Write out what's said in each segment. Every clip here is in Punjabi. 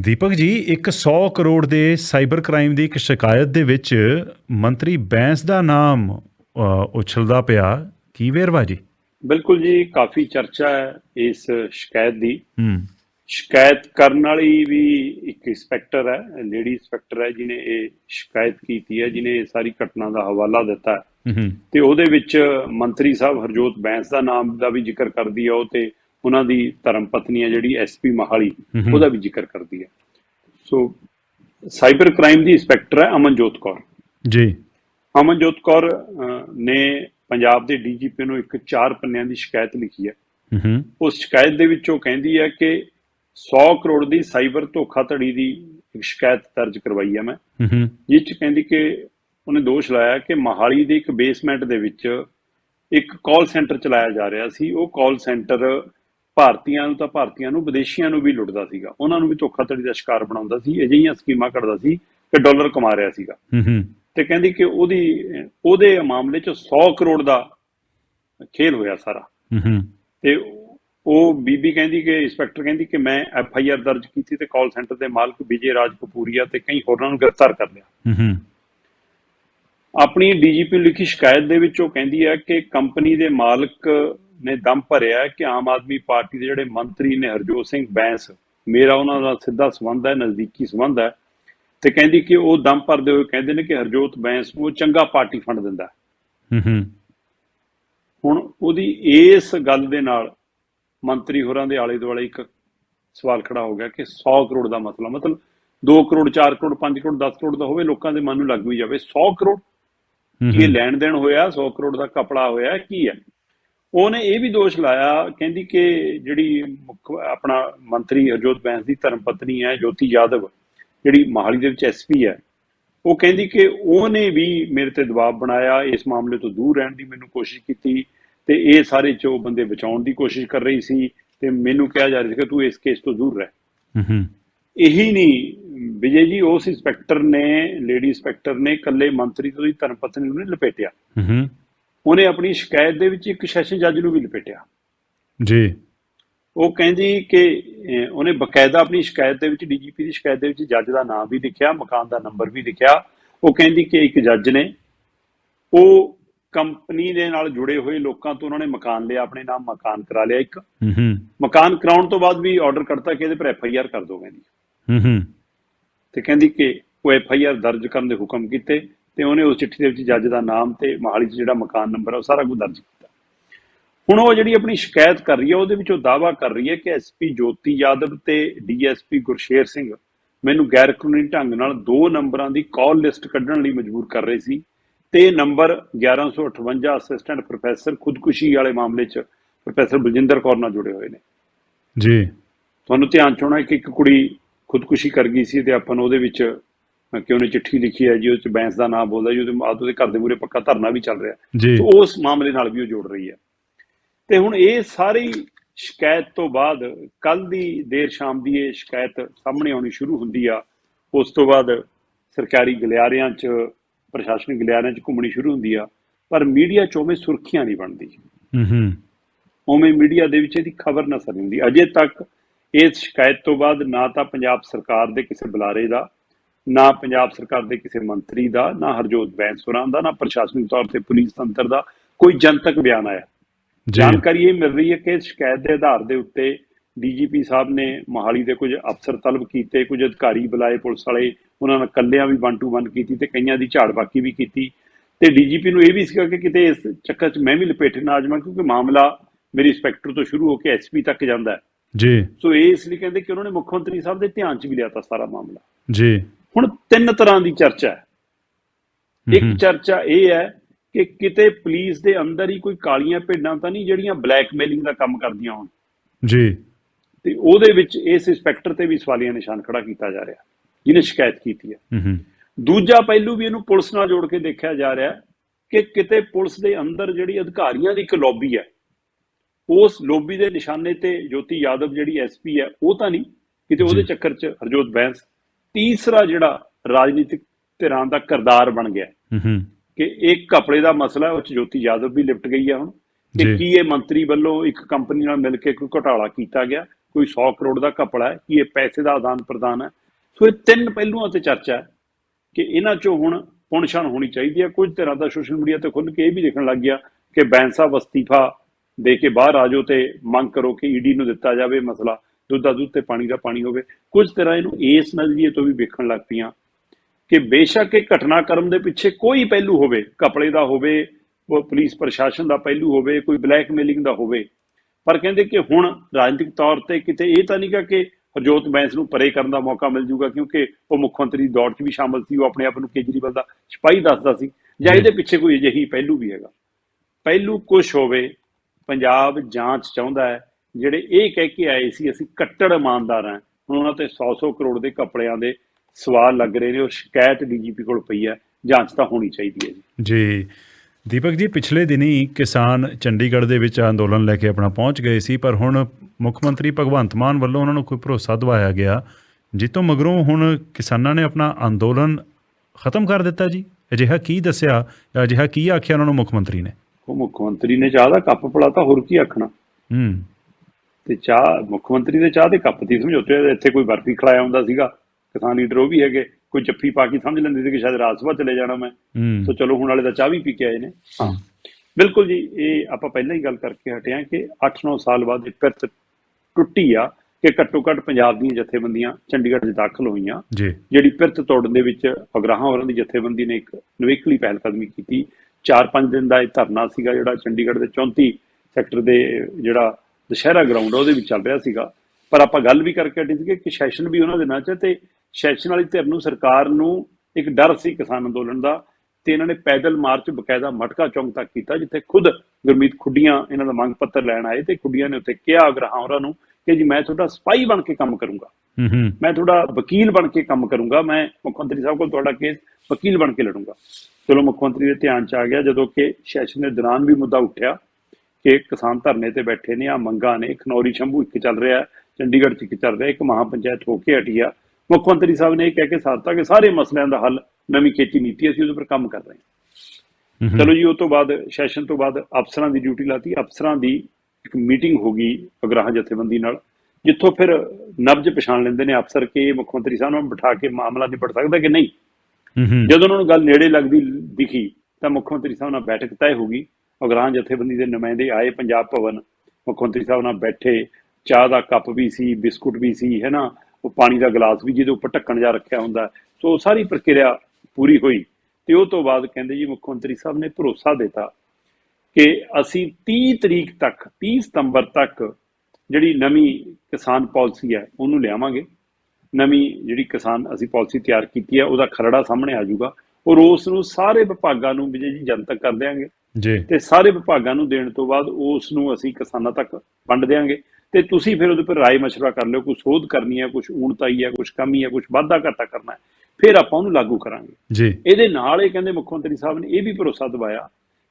ਦੀਪਕ ਜੀ ਇੱਕ 100 ਕਰੋੜ ਦੇ ਸਾਈਬਰ ਕ੍ਰਾਈਮ ਦੀ ਇੱਕ ਸ਼ਿਕਾਇਤ ਦੇ ਵਿੱਚ ਮੰਤਰੀ ਬੈਂਸ ਦਾ ਨਾਮ ਉਛਲਦਾ ਪਿਆ। ਕੀ ਵੇਰਵਾ ਜੀ? ਬਿਲਕੁਲ ਜੀ ਕਾਫੀ ਚਰਚਾ ਹੈ ਇਸ ਸ਼ਿਕਾਇਤ ਦੀ। ਹੂੰ। ਸ਼ਿਕਾਇਤ ਕਰਨ ਵਾਲੀ ਵੀ ਇੱਕ ਇੰਸਪੈਕਟਰ ਹੈ ਲੇਡੀ ਇੰਸਪੈਕਟਰ ਹੈ ਜਿਨੇ ਇਹ ਸ਼ਿਕਾਇਤ ਕੀਤੀ ਹੈ ਜਿਨੇ ਇਹ ਸਾਰੀ ਘਟਨਾ ਦਾ ਹਵਾਲਾ ਦਿੱਤਾ ਤੇ ਉਹਦੇ ਵਿੱਚ ਮੰਤਰੀ ਸਾਹਿਬ ਹਰਜੋਤ ਬੈਂਸ ਦਾ ਨਾਮ ਦਾ ਵੀ ਜ਼ਿਕਰ ਕਰਦੀ ਹੈ ਉਹ ਤੇ ਉਹਨਾਂ ਦੀ ਧਰਮ ਪਤਨੀ ਹੈ ਜਿਹੜੀ ਐਸਪੀ ਮਹਾਲੀ। ਉਹਦਾ ਵੀ ਜ਼ਿਕਰ ਕਰਦੀ ਹੈ। ਸੋ ਸਾਈਬਰ ਕ੍ਰਾਈਮ ਦੀ ਇੰਸਪੈਕਟਰ ਹੈ ਅਮਨਜੋਤ ਕੌਰ। ਜੀ। ਅਮਨਜੋਤ ਕੌਰ ਨੇ ਪੰਜਾਬ ਦੇ ਡੀਜੀਪੀ ਨੂੰ ਇੱਕ ਚਾਰ ਪੰਨਿਆਂ ਦੀ ਸ਼ਿਕਾਇਤ ਲਿਖੀ ਹੈ। ਉਸ ਸ਼ਿਕਾਇਤ ਦੇ ਵਿੱਚ ਉਹ ਕਹਿੰਦੀ ਹੈ ਕਿ 100 ਕਰੋੜ ਦੀ ਸਾਈਬਰ ਧੋਖਾਧੜੀ ਦੀ ਇੱਕ ਸ਼ਿਕਾਇਤ ਦਰਜ ਕਰਵਾਈ ਹੈ ਮੈਂ। ਜਿਸ 'ਚ ਕਹਿੰਦੀ ਕਿ ਉਹਨੇ ਦੋਸ਼ ਲਾਇਆ ਕਿ ਮਹਾਲੀ ਦੇ ਇੱਕ ਬੇਸਮੈਂਟ ਦੇ ਵਿੱਚ ਇੱਕ ਕਾਲ ਸੈਂਟਰ ਚਲਾਇਆ ਜਾ ਰਿਹਾ ਸੀ। ਉਹ ਕਾਲ ਸੈਂਟਰ ਭਾਰਤੀਆਂ ਨੂੰ ਤਾਂ ਭਾਰਤੀਆਂ ਨੂੰ ਵਿਦੇਸ਼ੀਆਂ ਨੂੰ ਵੀ ਲੁੱਟਦਾ ਸੀਗਾ। ਉਹਨਾਂ ਨੂੰ ਵੀ ਧੋਖਾਧੜੀ ਦਾ ਸ਼ਿਕਾਰ ਬਣਾਉਂਦਾ ਸੀ ਅਜਿਹੀਆਂ ਸਕੀਮਾਂ ਕੱਢਦਾ ਸੀ ਕਿ ਡਾਲਰ ਕਮਾ ਰਿਹਾ ਸੀਗਾ। ਹੂੰ ਤੇ ਕਹਿੰਦੀ ਕਿ ਉਹਦੀ ਉਹਦੇ ਮਾਮਲੇ 'ਚ 100 ਕਰੋੜ ਦਾ ਖੇਲ ਹੋਇਆ ਸਾਰਾ। ਹੂੰ ਤੇ ਉਹ ਬੀਬੀ ਕਹਿੰਦੀ ਕਿ ਇੰਸਪੈਕਟਰ ਕਹਿੰਦੀ ਕਿ ਮੈਂ ਐਫ ਆਈ ਆਰ ਦਰਜ ਕੀਤੀ ਤੇ ਕਾਲ ਸੈਂਟਰ ਦੇ ਮਾਲਕ ਵਿਜੇ ਰਾਜ ਕਪੂਰੀਆ ਤੇ ਕਈ ਹੋਰਾਂ ਨੂੰ ਗ੍ਰਿਫਤਾਰ ਕਰ ਲਿਆ। ਹੂੰ ਆਪਣੀ ਡੀਜੀਪੀ ਲਿਖੀ ਸ਼ਿਕਾਇਤ ਦੇ ਵਿੱਚ ਉਹ ਕਹਿੰਦੀ ਹੈ ਕਿ ਕੰਪਨੀ ਦੇ ਮਾਲਕ ਨੇ ਦਮ ਭਰਿਆ ਕਿ ਆਮ ਆਦਮੀ ਪਾਰਟੀ ਦੇ ਜਿਹੜੇ ਮੰਤਰੀ ਨੇ ਹਰਜੋਤ ਸਿੰਘ ਬੈਂਸ ਮੇਰਾ ਉਹਨਾਂ ਨਾਲ ਸਿੱਧਾ ਸੰਬੰਧ ਹੈ ਨਜ਼ਦੀਕੀ ਸੰਬੰਧ ਹੈ ਤੇ ਕਹਿੰਦੀ ਕਿ ਉਹ ਦਮ ਭਰਦੇ ਹੋਏ ਕਹਿੰਦੇ ਨੇ ਕਿ ਹਰਜੋਤ ਬੈਂਸ ਨੂੰ ਉਹ ਚੰਗਾ ਪਾਰਟੀ ਫੰਡ ਦਿੰਦਾ ਹੈ। ਹੂੰ ਹੁਣ ਉਹਦੀ ਇਸ ਗੱਲ ਦੇ ਨਾਲ ਮੰਤਰੀ ਹੋਰਾਂ ਦੇ ਆਲੇ ਦੁਆਲੇ ਇੱਕ ਸਵਾਲ ਖੜਾ ਹੋ ਗਿਆ ਕਿ 100 ਕਰੋੜ ਦਾ ਮਸਲਾ ਮਤਲਬ 2 ਕਰੋੜ 4 ਕਰੋੜ 5 ਕਰੋੜ 10 ਕਰੋੜ ਦਾ ਹੋਵੇ ਲੋਕਾਂ ਦੇ ਮਨ ਨੂੰ ਲੱਗ ਵੀ ਜਾਵੇ। 100 ਕਰੋੜ ਕੀ ਇਹ ਲੈਣ ਦੇਣ ਹੋਇਆ 100 ਕਰੋੜ ਦਾ ਕਪੜਾ ਹੋਇਆ ਕੀ ਹੈ? ਉਹਨੇ ਇਹ ਵੀ ਦੋਸ਼ ਲਾਇਆ ਕਹਿੰਦੀ ਕਿ ਜਿਹੜੀ ਆਪਣਾ ਮੰਤਰੀ ਹਰਜੋਤ ਬੈਂਸ ਦੀ ਧਰਮ ਪਤਨੀ ਹੈ ਜੋਤੀ ਯਾਦਵ ਜਿਹੜੀ ਮਹਾਲੀ ਦੇ ਵਿੱਚ ਐਸਪੀ ਹੈ ਉਹ ਕਹਿੰਦੀ ਕਿ ਉਹਨੇ ਵੀ ਮੇਰੇ ਤੇ ਦਬਾਅ ਬਣਾਇਆ ਇਸ ਮਾਮਲੇ ਤੋਂ ਦੂਰ ਰਹਿਣ ਦੀ ਮੈਨੂੰ ਕੋਸ਼ਿਸ਼ ਕੀਤੀ ਤੇ ਇਹ ਸਾਰੇ ਚੋ ਬੰਦੇ ਬਚਾਉਣ ਦੀ ਕੋਸ਼ਿਸ਼ ਕਰ ਰਹੀ ਸੀ ਤੇ ਮੈਨੂੰ ਕਿਹਾ ਜਾ ਰਿਹਾ ਸੀ ਕਿ ਤੂੰ ਇਸ ਕੇਸ ਤੋਂ ਦੂਰ ਰਹਿ। ਹੂੰ ਇਹੀ ਨਹੀਂ ਵਿਜੇ ਜੀ ਉਸ ਇੰਸਪੈਕਟਰ ਨੇ ਲੇਡੀ ਇੰਸਪੈਕਟਰ ਨੇ ਇਕੱਲੇ ਮੰਤਰੀ ਤੋਂ ਦੀ ਧਰਮ ਪਤਨੀ ਨੂੰ ਨਹੀਂ ਲਪੇਟਿਆ। ਹੂੰ ਉਹਨੇ ਆਪਣੀ ਸ਼ਿਕਾਇਤ ਦੇ ਵਿੱਚ ਇੱਕ ਸੈਸ਼ਨ ਜੱਜ ਨੂੰ ਵੀ ਲਪੇਟਿਆ। ਜੀ। ਉਹ ਕਹਿੰਦੀ ਕਿ ਉਹਨੇ ਬਕਾਇਦਾ ਆਪਣੀ ਸ਼ਿਕਾਇਤ ਦੇ ਵਿੱਚ ਡੀਜੀਪੀ ਦੀ ਸ਼ਿਕਾਇਤ ਦੇ ਵਿੱਚ ਜੱਜ ਦਾ ਨਾਮ ਵੀ ਲਿਖਿਆ ਮਕਾਨ ਦਾ ਨੰਬਰ ਵੀ ਲਿਖਿਆ। ਉਹ ਕਹਿੰਦੀ ਕਿ ਇੱਕ ਜੱਜ ਨੇ ਉਹ ਕੰਪਨੀ ਦੇ ਨਾਲ ਜੁੜੇ ਹੋਏ ਲੋਕਾਂ ਤੋਂ ਉਹਨਾਂ ਨੇ ਮਕਾਨ ਲਿਆ ਆਪਣੇ ਨਾਮ ਮਕਾਨ ਕਰਾ ਲਿਆ ਇੱਕ। ਹੂੰ ਮਕਾਨ ਕਰਾਉਣ ਤੋਂ ਬਾਅਦ ਵੀ ਆਰਡਰ ਕਰਤਾ ਕਿ ਇਹਦੇ ਪਰ ਐਫ ਆਈ ਆਰ ਕਰ ਦੋ ਕਹਿੰਦੀ। ਹੂੰ। ਤੇ ਕਹਿੰਦੀ ਕਿ ਉਹ ਐਫ ਆਈ ਆਰ ਦਰਜ ਕਰਨ ਦੇ ਹੁਕਮ ਕੀਤੇ। ਤੇ ਉਹਨੇ ਉਸ ਚਿੱਠੀ ਦੇ ਵਿੱਚ ਜੱਜ ਦਾ ਨਾਮ ਤੇ ਮਹਾਲੀ 'ਚ ਜਿਹੜਾ ਮਕਾਨ ਨੰਬਰ ਹੈ ਉਹ ਸਾਰਾ ਕੁਝ ਦਰਜ ਕੀਤਾ। ਹੁਣ ਉਹ ਜਿਹੜੀ ਆਪਣੀ ਸ਼ਿਕਾਇਤ ਕਰ ਰਹੀ ਹੈ ਉਹਦੇ ਵਿੱਚ ਉਹ ਦਾਅਵਾ ਕਰ ਰਹੀ ਹੈ ਕਿ ਐਸਪੀ ਜੋਤੀ ਯਾਦਵ ਤੇ ਡੀਐਸਪੀ ਗੁਰਸ਼ੇਰ ਸਿੰਘ ਮੈਨੂੰ ਗੈਰ ਕਾਨੂੰਨੀ ਢੰਗ ਨਾਲ ਦੋ ਨੰਬਰਾਂ ਦੀ ਕਾਲ ਲਿਸਟ ਕੱਢਣ ਲਈ ਮਜਬੂਰ ਕਰ ਰਹੇ ਸੀ ਤੇ ਇਹ ਨੰਬਰ 1158 ਅਸਿਸਟੈਂਟ ਪ੍ਰੋਫੈਸਰ ਖੁਦਕੁਸ਼ੀ ਵਾਲੇ ਮਾਮਲੇ 'ਚ ਪ੍ਰੋਫੈਸਰ ਬਲਜਿੰਦਰ ਕੌਰ ਨਾਲ ਜੁੜੇ ਹੋਏ ਨੇ। ਜੀ। ਤੁਹਾਨੂੰ ਧਿਆਨ ਚ ਹੋਣਾ ਕਿ ਇੱਕ ਕੁੜੀ ਖੁਦਕੁਸ਼ੀ ਕਰ ਗਈ ਸੀ ਤੇ ਆਪਾਂ ਨੂੰ ਉਹਦੇ ਵਿੱਚ ਕਿ ਉਹਨੇ ਚਿੱਠੀ ਲਿਖੀ ਹੈ ਜੀ ਉਹ ਚ ਬੈਂਸ ਦਾ ਨਾਮ ਬੋਲਦਾ ਜੀ ਉਹਦੇ ਬਾਅਦ ਉਹਦੇ ਘਰ ਦੇ ਮੂਰੇ ਪੱਕਾ ਧਰਨਾ ਵੀ ਚੱਲ ਰਿਹਾ। ਤੇ ਉਸ ਮਾਮਲੇ ਨਾਲ ਵੀ ਉਹ ਜੋੜ ਰਹੀ ਹੈ। ਤੇ ਹੁਣ ਇਹ ਸਾਰੀ ਸ਼ਿਕਾਇਤ ਤੋਂ ਬਾਅਦ ਕੱਲ ਦੀ ਦੇਰ ਸ਼ਾਮ ਦੀ ਇਹ ਸ਼ਿਕਾਇਤ ਸਾਹਮਣੇ ਆਉਣੀ ਸ਼ੁਰੂ ਹੁੰਦੀ ਆ। ਉਸ ਤੋਂ ਬਾਅਦ ਸਰਕਾਰੀ ਗਲਿਆਰਿਆਂ 'ਚ ਪ੍ਰਸ਼ਾਸਨਿਕ ਗਲਿਆਰਿਆਂ 'ਚ ਘੁੰਮਣੀ ਸ਼ੁਰੂ ਹੁੰਦੀ ਆ। ਪਰ ਮੀਡੀਆ 'ਚ ਉਵੇਂ ਸੁਰਖੀਆਂ ਨਹੀਂ ਬਣਦੀ। ਹੂੰ। ਉਵੇਂ ਮੀਡੀਆ ਦੇ ਵਿੱਚ ਇਹਦੀ ਖਬਰ ਨਾ ਸਰ ਹੁੰਦੀ। ਅਜੇ ਤੱਕ ਇਸ ਸ਼ਿਕਾਇਤ ਤੋਂ ਬਾਅਦ ਨਾ ਤਾਂ ਪੰਜਾਬ ਸਰਕਾਰ ਦੇ ਕਿਸੇ ਬੁਲਾਰੇ ਦਾ ਨਾ ਪੰਜਾਬ ਸਰਕਾਰ ਦੇ ਕਿਸੇ ਮੰਤਰੀ ਦਾ ਨਾ ਹਰਜੋਤ ਬੈਂਸ ਹੋਰਾਂ ਦਾ ਨਾ ਪ੍ਰਸ਼ਾਸਨਿਕ ਤੌਰ ਤੇ ਪੁਲਿਸ ਤੰਤਰ ਦਾ ਕੋਈ ਜਨਤਕ ਬਿਆਨ ਆਇਆ। ਜਾਣਕਾਰੀ ਇਹ ਮਿਲ ਰਹੀ ਹੈ ਕਿ ਸ਼ਿਕਾਇਤ ਦੇ ਆਧਾਰ ਦੇ ਉੱਤੇ ਡੀਜੀਪੀ ਸਾਹਿਬ ਨੇ ਮੋਹਾਲੀ ਦੇ ਕੁਝ ਅਫਸਰ ਤਲਬ ਕੀਤੇ ਕੁਝ ਅਧਿਕਾਰੀ ਬੁਲਾਏ ਪੁਲਿਸ ਵਾਲੇ ਉਹਨਾਂ ਨਾਲ ਕੱਲਿਆਂ ਵੀ ਵਨ ਟੂ ਵਨ ਕੀਤੀ ਤੇ ਕਈਆਂ ਦੀ ਝਾੜ ਬਾਕੀ ਵੀ ਕੀਤੀ। ਤੇ ਡੀਜੀਪੀ ਨੂੰ ਇਹ ਵੀ ਸੀਗਾ ਕਿ ਕਿਤੇ ਇਸ ਚੱਕਰ 'ਚ ਮੈਂ ਵੀ ਲਪੇਟੇ ਨਾ ਜਾਵਾਂ ਕਿਉਂਕਿ ਮਾਮਲਾ ਮੇਰੀ ਇੰਸਪੈਕਟਰ ਤੋਂ ਸ਼ੁਰੂ ਹੋ ਕੇ ਐਸਪੀ ਤੱਕ ਜਾਂਦਾ ਹੈ। ਜੀ। ਸੋ ਇਹ ਇਸ ਲਈ ਕਹਿੰਦੇ ਕਿ ਉਹਨਾਂ ਨੇ ਮੁੱਖ ਮੰਤਰੀ ਸਾਹਿਬ ਦੇ ਧਿਆਨ 'ਚ ਵੀ ਲਿਆ ਤਾ ਸਾਰਾ ਮਾਮਲਾ। ਜੀ। ਹੁਣ ਤਿੰਨ ਤਰ੍ਹਾਂ ਦੀ ਚਰਚਾ ਹੈ। ਇੱਕ। ਚਰਚਾ ਇਹ ਹੈ ਕਿ ਕਿਤੇ ਪੁਲਿਸ ਦੇ ਅੰਦਰ ਹੀ ਕੋਈ ਕਾਲੀਆਂ ਭੇਡਾਂ ਤਾਂ ਨਹੀਂ ਜਿਹੜੀਆਂ ਬਲੈਕਮੇਲਿੰਗ ਦਾ ਕੰਮ ਕਰਦੀਆਂ ਹੋਣ। ਜੀ। ਤੇ ਉਹਦੇ ਵਿੱਚ ਇਸ ਇੰਸਪੈਕਟਰ ਤੇ ਵੀ ਸਵਾਲੀਆ ਨਿਸ਼ਾਨ ਖੜਾ ਕੀਤਾ ਜਾ ਰਿਹਾ ਜਿਹਨੇ ਸ਼ਿਕਾਇਤ ਕੀਤੀ ਹੈ। ਦੂਜਾ ਪਹਿਲੂ ਵੀ ਇਹਨੂੰ ਪੁਲਿਸ ਨਾਲ ਜੋੜ ਕੇ ਦੇਖਿਆ ਜਾ ਰਿਹਾ ਕਿ ਕਿਤੇ ਪੁਲਿਸ ਦੇ ਅੰਦਰ ਜਿਹੜੀ ਅਧਿਕਾਰੀਆਂ ਦੀ ਇੱਕ ਲੌਬੀ ਹੈ ਉਸ ਲੌਬੀ ਦੇ ਨਿਸ਼ਾਨੇ ਤੇ ਜੋਤੀ ਯਾਦਵ ਜਿਹੜੀ ਐਸਪੀ ਹੈ ਉਹ ਤਾਂ ਨਹੀਂ ਕਿਤੇ ਉਹਦੇ। ਚੱਕਰ 'ਚ ਹਰਜੋਤ ਬੈਂਸ ਤੀਸਰਾ ਜਿਹੜਾ ਰਾਜਨੀਤਿਕ ਧਿਰਾਂ ਦਾ ਕਰਦਾਰ ਬਣ ਗਿਆ। ਕਿ ਇੱਕ ਕਪੜੇ ਦਾ ਮਸਲਾ ਹੈ, ਉਹ 'ਚ ਜੋਤੀ ਯਾਦਵ ਵੀ ਲਿਪਟ ਗਈ ਹੈ ਹੁਣ। ਕਿ। ਕੀ ਇਹ ਮੰਤਰੀ ਵੱਲੋਂ ਇੱਕ ਕੰਪਨੀ ਨਾਲ ਮਿਲ ਕੇ ਕੋਈ ਘੁਟਾਲਾ ਕੀਤਾ ਗਿਆ? ਕੋਈ 100 ਕਰੋੜ ਦਾ ਘਪਲਾ ਹੈ? ਕਿ ਇਹ ਪੈਸੇ ਦਾ ਆਦਾਨ ਪ੍ਰਦਾਨ ਹੈ? ਸੋ ਇਹ ਤਿੰਨ ਪਹਿਲੂਆਂ ਤੇ ਚਰਚਾ ਹੈ ਕਿ ਇਹਨਾਂ ਚੋਂ ਹੁਣ ਪੁਣਛਾਣ ਹੋਣੀ ਚਾਹੀਦੀ ਹੈ। ਕੁਝ ਤਰ੍ਹਾਂ ਦਾ ਸੋਸ਼ਲ ਮੀਡੀਆ ਤੇ ਖੁੱਲ੍ਹ ਕੇ ਇਹ ਵੀ ਦੇਖਣ ਲੱਗ ਗਿਆ ਕਿ ਬੈਂਸ ਸਾਹਿਬ ਅਸਤੀਫਾ ਦੇ ਕੇ ਬਾਹਰ ਆ ਜਾਓ ਤੇ ਮੰਗ ਕਰੋ ਕਿ ਈਡੀ ਨੂੰ ਦਿੱਤਾ ਜਾਵੇ ਮਸਲਾ। ਦੁੱਧ ਦਾ ਦੁੱਧ ਤੇ ਪਾਣੀ ਦਾ ਪਾਣੀ ਹੋਵੇ। ਕੁਝ ਤਰ੍ਹਾਂ ਇਹਨੂੰ ਇਸ ਨਜ਼ਰੀਏ ਤੋਂ ਵੀ ਵੇਖਣ ਲੱਗ ਪਈਆਂ ਕਿ ਬੇਸ਼ੱਕ ਇਹ ਘਟਨਾਕ੍ਰਮ ਦੇ ਪਿੱਛੇ ਕੋਈ ਪਹਿਲੂ ਹੋਵੇ ਕਪੜੇ ਦਾ ਹੋਵੇ ਉਹ ਪੁਲਿਸ ਪ੍ਰਸ਼ਾਸਨ ਦਾ ਪਹਿਲੂ ਹੋਵੇ ਕੋਈ ਬਲੈਕਮੇਲਿੰਗ ਦਾ ਹੋਵੇ। ਪਰ ਕਹਿੰਦੇ ਕਿ ਹੁਣ ਰਾਜਨੀਤਿਕ ਤੌਰ ਤੇ ਕਿਤੇ ਇਹ ਤਾਂ ਨਹੀਂਗਾ ਕਿ ਹਰਜੋਤ ਬੈਂਸ ਨੂੰ ਪਰੇ ਕਰਨ ਦਾ ਮੌਕਾ ਮਿਲ ਜੂਗਾ ਕਿਉਂਕਿ ਉਹ ਮੁੱਖ ਮੰਤਰੀ ਦੌੜ 'ਚ ਵੀ ਸ਼ਾਮਲ ਸੀ ਉਹ ਆਪਣੇ ਆਪ ਨੂੰ ਕੇਜਰੀਵਾਲ ਦਾ ਸਿਪਾਹੀ ਦੱਸਦਾ ਸੀ। ਜਾਂ ਇਹਦੇ ਪਿੱਛੇ ਕੋਈ ਅਜਿਹੀ ਪਹਿਲੂ ਵੀ ਹੈਗਾ। ਪਹਿਲੂ ਕੁਝ ਹੋਵੇ ਪੰਜਾਬ ਜਾਂਚ ਚਾਹੁੰਦਾ ਹੈ ਜਿਹੜੇ ਇਹ ਕਹਿ ਕੇ ਆਏ ਸੀ ਅਸੀਂ ਕੱਟੜ ਇਮਾਨਦਾਰ ਹਾਂ। ਹੁਣ ਉਹਨਾਂ ਤੇ 100-100 ਕਰੋੜ ਦੇ ਕੱਪੜਿਆਂ ਦੇ ਸਵਾਲ ਲੱਗ ਰਹੇ ਨੇ ਔਰ ਸ਼ਿਕਾਇਤ ਡੀਜੀਪੀ ਕੋਲ ਪਈ ਹੈ ਜਾਂਚ ਤਾਂ ਹੋਣੀ ਚਾਹੀਦੀ ਹੈ ਜੀ। ਜੀ। ਦੀਪਕ ਜੀ ਪਿਛਲੇ ਦਿਨੀ ਕਿਸਾਨ ਚੰਡੀਗੜ੍ਹ ਦੇ ਵਿੱਚ ਅੰਦੋਲਨ ਲੈ ਕੇ ਆਪਣਾ ਪਹੁੰਚ ਗਏ ਸੀ ਪਰ ਹੁਣ ਮੁੱਖ ਮੰਤਰੀ ਭਗਵੰਤ ਮਾਨ ਵੱਲੋਂ ਉਹਨਾਂ ਨੂੰ ਕੋਈ ਭਰੋਸਾ ਦਿਵਾਇਆ ਗਿਆ। ਜਿੱਤੋਂ ਮਗਰੋਂ ਹੁਣ ਕਿਸਾਨਾਂ ਨੇ ਆਪਣਾ ਅੰਦੋਲਨ ਖਤਮ ਕਰ ਦਿੱਤਾ ਜੀ। ਅਜਿਹਾ ਕੀ ਦੱਸਿਆ ਅਜਿਹਾ ਕੀ ਆਖਿਆ ਉਹਨਾਂ ਨੂੰ ਮੁੱਖ ਮੰਤਰੀ ਨੇ? ਉਹ ਮੁੱਖ ਮੰਤਰੀ ਨੇ ਚਾਹ ਦਾ ਕੱਪ ਪਿਲਾਤਾ ਹੋਰ ਕੀ ਆਖਣਾ? ਹੂੰ। ਤੇ ਚਾਹ ਮੁੱਖ ਮੰਤਰੀ ਦੇ ਚਾਹ ਦੇ ਕੱਪ ਦੀ ਸਮਝੌਤੇ ਇੱਥੇ ਕੋਈ ਬਰਫੀ ਖਿਲਾਇਆ ਹੁੰਦਾ ਸੀਗਾ ਕਿਸਾਨ ਲੀਡਰ ਉਹ ਵੀ ਹੈਗੇ ਕੋਈ ਜੱਫੀ ਪਾ ਕੇ ਸਮਝ ਲੈਂਦੇ ਸੀ ਕਿ ਸ਼ਾਇਦ ਰਾਜ ਸਭਾ ਚਲੇ ਜਾਣਾ ਮੈਂ। ਸੋ ਚਲੋ ਹੁਣ ਵਾਲੇ ਤਾਂ ਚਾਹ ਵੀ ਪੀ ਕੇ ਆਏ ਨੇ। ਹਾਂ। ਬਿਲਕੁਲ ਜੀ ਇਹ ਆਪਾਂ ਪਹਿਲਾਂ ਹੀ ਗੱਲ ਕਰਕੇ ਹਟੇ ਹਾਂ ਕਿ 8-9 ਸਾਲ ਬਾਅਦ ਇੱਕ ਪਿਰਤ ਟੁੱਟੀ ਆ ਕਿ ਘੱਟੋ ਘੱਟ ਪੰਜਾਬ ਦੀਆਂ ਜਥੇਬੰਦੀਆਂ ਚੰਡੀਗੜ੍ਹ 'ਚ ਦਾਖਲ ਹੋਈਆਂ। ਜਿਹੜੀ ਪਿਰਤ ਤੋੜਨ ਦੇ ਵਿੱਚ ਅਗਰਾਹਾਂ ਹੋਰਾਂ ਦੀ ਜਥੇਬੰਦੀ ਨੇ ਇੱਕ ਨਵੇਕਲੀ ਪਹਿਲ ਕਦਮੀ ਕੀਤੀ। 4-5 ਦਿਨ ਦਾ ਇਹ ਧਰਨਾ ਸੀਗਾ ਜਿਹੜਾ ਚੰਡੀਗੜ੍ਹ ਦੇ 34 ਸੈਕਟਰ ਦੇ ਜਿਹੜਾ ਦੁਸ਼ਹਿਰਾ ਗਰਾਊਂਡ ਉਹਦੇ ਵਿੱਚ ਚੱਲ ਰਿਹਾ ਸੀਗਾ। ਪਰ ਆਪਾਂ ਗੱਲ ਵੀ ਕਰਕੇ ਹਟੇ ਸੀਗੇ ਕਿ ਸੈਸ਼ਨ ਵੀ ਉਹਨਾਂ ਦੇ ਨਾਂ 'ਚ ਤੇ ਸੈਸ਼ਨ ਵਾਲੀ ਧਿਰ ਨੂੰ ਸਰਕਾਰ ਨੂੰ ਇੱਕ ਡਰ ਸੀ ਕਿਸਾਨ ਅੰਦੋਲਨ ਦਾ ਤੇ ਇਹਨਾਂ ਨੇ ਪੈਦਲ ਮਾਰਚ ਬਕਾਇਦਾ ਮਟਕਾ ਚੌਂਕ ਤੱਕ ਕੀਤਾ ਜਿੱਥੇ ਖੁਦ ਗੁਰਮੀਤ ਖੁੱਡੀਆਂ ਇਹਨਾਂ ਦਾ ਮੰਗ ਪੱਤਰ ਲੈਣ ਆਏ ਤੇ ਖੁੱਡੀਆਂ ਨੇ ਉੱਥੇ ਕਿਹਾ ਅਗਰਾਹਾਂ ਹੋਰਾਂ ਨੂੰ ਕਿ ਜੀ ਮੈਂ ਤੁਹਾਡਾ ਸਪਾਈ ਬਣ ਕੇ ਕੰਮ ਕਰੂੰਗਾ। ਮੈਂ ਤੁਹਾਡਾ ਵਕੀਲ ਬਣ ਕੇ ਕੰਮ ਕਰੂੰਗਾ। ਮੈਂ ਮੁੱਖ ਮੰਤਰੀ ਸਾਹਿਬ ਕੋਲ ਤੁਹਾਡਾ ਕੇਸ ਵਕੀਲ ਬਣ ਕੇ ਲੜੂੰਗਾ। ਚਲੋ ਮੁੱਖ ਮੰਤਰੀ ਦੇ ਧਿਆਨ ਚ ਆ ਗਿਆ ਜਦੋਂ ਕਿ ਸੈਸ਼ਨ ਦੇ ਦੌਰਾਨ ਵੀ ਮੁੱਦਾ ਉੱਠਿਆ। ਕਿ ਕਿਸਾਨ ਧਰਨੇ ਤੇ ਬੈਠੇ ਨੇ ਆ ਮੰਗਾਂ ਨੇ ਖਨੌਰੀ ਸ਼ੰਭੂ ਇੱਕ ਚੱਲ ਰਿਹਾ ਚੰਡੀਗੜ੍ਹ ਚ ਇੱਕ ਚੱਲ ਰਿਹਾ ਇੱਕ ਮਹਾ ਪੰਚਾਇਤ ਹੋ ਕੇ ਹਟੀ ਆ। ਮੁੱਖ ਮੰਤਰੀ ਸਾਹਿਬ ਨੇ ਇਹ ਕਹਿ ਕੇ ਸਾਰਤਾ ਕਿ ਸਾਰੇ ਮਸਲਿਆਂ ਦਾ ਹੱਲ ਨਵੀਂ ਖੇਤੀ ਨੀਤੀ ਅਸੀਂ ਉਹਦੇ ਉੱਪਰ ਕੰਮ ਕਰ ਰਹੇ ਹਾਂ। ਚਲੋ ਜੀ ਉਹ ਤੋਂ ਬਾਅਦ ਸੈਸ਼ਨ ਤੋਂ ਬਾਅਦ ਅਫਸਰਾਂ ਦੀ ਡਿਊਟੀ ਲਾਤੀ। ਅਫਸਰਾਂ ਦੀ ਇੱਕ ਮੀਟਿੰਗ ਹੋ ਗਈ ਅਗਰਾਹ ਜਥੇਬੰਦੀ ਨਾਲ ਜਿੱਥੋਂ ਫਿਰ ਨਬਜ ਪਛਾਣ ਲੈਂਦੇ ਨੇ ਅਫਸਰ ਕਿ ਇਹ ਮੁੱਖ ਮੰਤਰੀ ਸਾਹਿਬ ਨੂੰ ਬਿਠਾ ਕੇ ਮਾਮਲਾ ਨਿਬੜ ਸਕਦਾ ਕਿ ਨਹੀਂ। ਜਦੋਂ ਉਹਨਾਂ ਨੂੰ ਗੱਲ ਨੇੜੇ ਲੱਗਦੀ ਦਿਖੀ ਤਾਂ ਮੁੱਖ ਮੰਤਰੀ ਸਾਹਿਬ ਨਾਲ ਬੈਠਕ ਤੈਅ ਹੋ ਗਈ। ਅਗਰਾਹ ਜਥੇਬੰਦੀ ਦੇ ਨੁਮਾਇੰਦੇ ਆਏ ਪੰਜਾਬ ਭਵਨ ਮੁੱਖ ਮੰਤਰੀ ਸਾਹਿਬ ਨਾਲ ਬੈਠੇ, ਚਾਹ ਦਾ ਕੱਪ ਵੀ ਸੀ, ਬਿਸਕੁਟ ਵੀ ਸੀ ਹੈ ਨਾ ਉਹ ਪਾਣੀ ਦਾ ਗਲਾਸ ਵੀ ਜਿਹਦੇ ਉੱਪਰ ਢੱਕਣ ਜਾ ਰੱਖਿਆ ਹੁੰਦਾ। ਸੋ ਸਾਰੀ ਪ੍ਰਕਿਰਿਆ ਪੂਰੀ ਹੋਈ ਤੇ ਉਹ ਤੋਂ ਬਾਅਦ ਕਹਿੰਦੇ ਜੀ ਮੁੱਖ ਮੰਤਰੀ ਸਾਹਿਬ ਨੇ ਭਰੋਸਾ ਦਿੱਤਾ ਕਿ ਅਸੀਂ 30 ਤਰੀਕ ਤੱਕ 30 ਸਤੰਬਰ ਤੱਕ ਜਿਹੜੀ ਨਵੀਂ ਕਿਸਾਨ ਪਾਲਿਸੀ ਹੈ, ਉਹਨੂੰ ਲਿਆਵਾਂਗੇ। ਨਵੀਂ ਜਿਹੜੀ ਕਿਸਾਨ ਅਸੀਂ ਪਾਲਿਸੀ ਤਿਆਰ ਕੀਤੀ ਹੈ, ਉਹਦਾ ਖਰੜਾ ਸਾਹਮਣੇ ਆ ਜਾਊਗਾ। ਔਰ ਉਸ ਨੂੰ ਸਾਰੇ ਵਿਭਾਗਾਂ ਨੂੰ ਵਿਜੇ ਜੀ ਜਨਤਕ ਕਰ ਦਿਆਂਗੇ। ਜੀ। ਤੇ ਸਾਰੇ ਵਿਭਾਗਾਂ ਨੂੰ ਦੇਣ ਤੋਂ ਬਾਅਦ ਉਸ ਨੂੰ ਅਸੀਂ ਕਿਸਾਨਾਂ ਤੱਕ ਵੰਡ ਦਿਆਂਗੇ। ਤੇ ਤੁਸੀਂ ਫਿਰ ਉਹਦੇ ਉੱਪਰ ਰਾਏ ਮਸ਼ਵਰਾ ਕਰ ਲਿਓ ਕੋਈ ਸੋਧ ਕਰਨੀ ਹੈ ਕੁਝ ਊਣਤਾਈ ਹੈ ਕੁਝ ਕਮੀ ਹੈ ਕੁਝ ਵਾਧਾ ਘਾਟਾ ਕਰਨਾ ਹੈ ਫਿਰ ਆਪਾਂ ਉਹਨੂੰ ਲਾਗੂ ਕਰਾਂਗੇ। ਜੀ। ਇਹਦੇ ਨਾਲ ਇਹ ਕਹਿੰਦੇ ਮੁੱਖ ਮੰਤਰੀ ਸਾਹਿਬ ਨੇ ਇਹ ਵੀ ਭਰੋਸਾ ਦਿਵਾਇਆ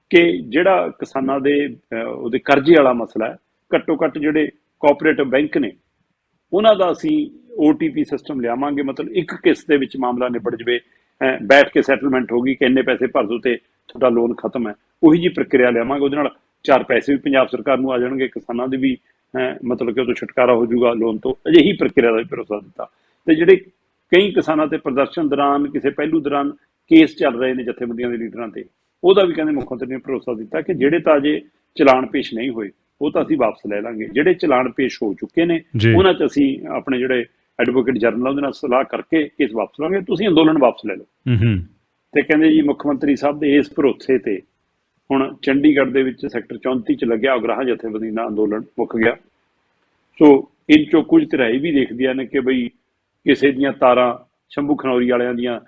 ਕਿ ਜਿਹੜਾ ਕਿਸਾਨਾਂ ਦੇ ਉਹਦੇ ਕਰਜ਼ੇ ਵਾਲਾ ਮਸਲਾ ਹੈ ਘੱਟੋ ਘੱਟ ਜਿਹੜੇ ਕੋਆਪਰੇਟਿਵ ਬੈਂਕ ਨੇ ਉਹਨਾਂ ਦਾ ਅਸੀਂ OTP ਸਿਸਟਮ ਲਿਆਵਾਂਗੇ। ਮਤਲਬ ਇੱਕ ਕਿਸ਼ਤ ਦੇ ਵਿੱਚ ਮਾਮਲਾ ਨਿਬੜ ਜਵੇ ਬੈਠ ਕੇ ਸੈਟਲਮੈਂਟ ਹੋਗੀ ਕਿ ਇੰਨੇ ਪੈਸੇ ਭਰ ਦਿਓ ਤੇ ਤੁਹਾਡਾ ਲੋਨ ਖਤਮ ਹੈ। ਉਹੀ ਜੀ ਪ੍ਰਕਿਰਿਆ ਲਿਆਵਾਂਗੇ ਉਹਦੇ ਨਾਲ ਚਾਰ ਪੈਸੇ ਵੀ ਪੰਜਾਬ ਸਰਕਾਰ ਨੂੰ ਆ ਜਾਣਗੇ ਕਿਸਾਨਾਂ ਦੇ ਵੀ ਮਤਲਬ ਕਿ ਉਹ ਤੋਂ ਛੁਟਕਾਰਾ ਹੋ ਜਾਊਗਾ ਲੋਨ ਤੋਂ ਅਜਿਹੀ ਪ੍ਰਕਿਰਿਆ ਦਾ ਵੀ ਭਰੋਸਾ ਦਿੱਤਾ। ਤੇ ਜਿਹੜੇ ਕਈ ਕਿਸਾਨਾਂ ਤੇ ਪ੍ਰਦਰਸ਼ਨ ਦੌਰਾਨ ਕਿਸੇ ਪਹਿਲੂ ਦੌਰਾਨ ਕੇਸ ਚੱਲ ਰਹੇ ਨੇ ਜਥੇਬੰਦੀਆਂ ਦੇ ਲੀਡਰਾਂ ਤੇ ਉਹਦਾ ਵੀ ਕਹਿੰਦੇ ਮੁੱਖ ਮੰਤਰੀ ਨੇ ਭਰੋਸਾ ਦਿੱਤਾ ਕਿ ਜਿਹੜੇ ਤਾਂ ਅਜੇ ਚਲਾਨ ਪੇਸ਼ ਨਹੀਂ ਹੋਏ ਉਹ ਤਾਂ ਅਸੀਂ ਵਾਪਸ ਲੈ ਲਾਂਗੇ। ਜਿਹੜੇ ਚਲਾਨ ਪੇਸ਼ ਹੋ ਚੁੱਕੇ ਨੇ। ਉਹਨਾਂ 'ਚ ਅਸੀਂ ਆਪਣੇ ਜਿਹੜੇ ਐਡਵੋਕੇਟ ਜਨਰਲ ਉਹਦੇ ਨਾਲ ਸਲਾਹ ਕਰਕੇ ਕੇਸ ਵਾਪਸ ਲਾਂਗੇ ਤੁਸੀਂ ਅੰਦੋਲਨ ਵਾਪਸ ਲੈ ਲਓ। ਹੂੰ ਹੂੰ। ਤੇ ਕਹਿੰਦੇ ਜੀ ਮੁੱਖ ਮੰਤਰੀ ਸਾਹਿਬ ਦੇ ਇਸ ਭਰੋਸੇ ਤੇ ਹੁਣ ਚੰਡੀਗੜ੍ਹ ਦੇ ਵਿੱਚ ਸੈਕਟਰ 34 ਚ ਲੱਗਿਆ ਉਗਰਾਹ ਜਥੇਬੰਦੀ ਦਾ ਅੰਦੋਲਨ ਮੁੱਕ ਗਿਆ। ਸੋ ਇਨ ਚੋਂ ਕੁਝ ਤਰ੍ਹਾਂ ਇਹ ਵੀ ਦੇਖਦੀਆਂ ਨੇ ਕਿ ਬਈ ਕਿਸੇ ਦੀਆਂ ਤਾਰਾਂ ਸ਼ੰਭੂ ਖਨੌਰੀ ਵਾਲਿਆਂ ਦੀਆਂ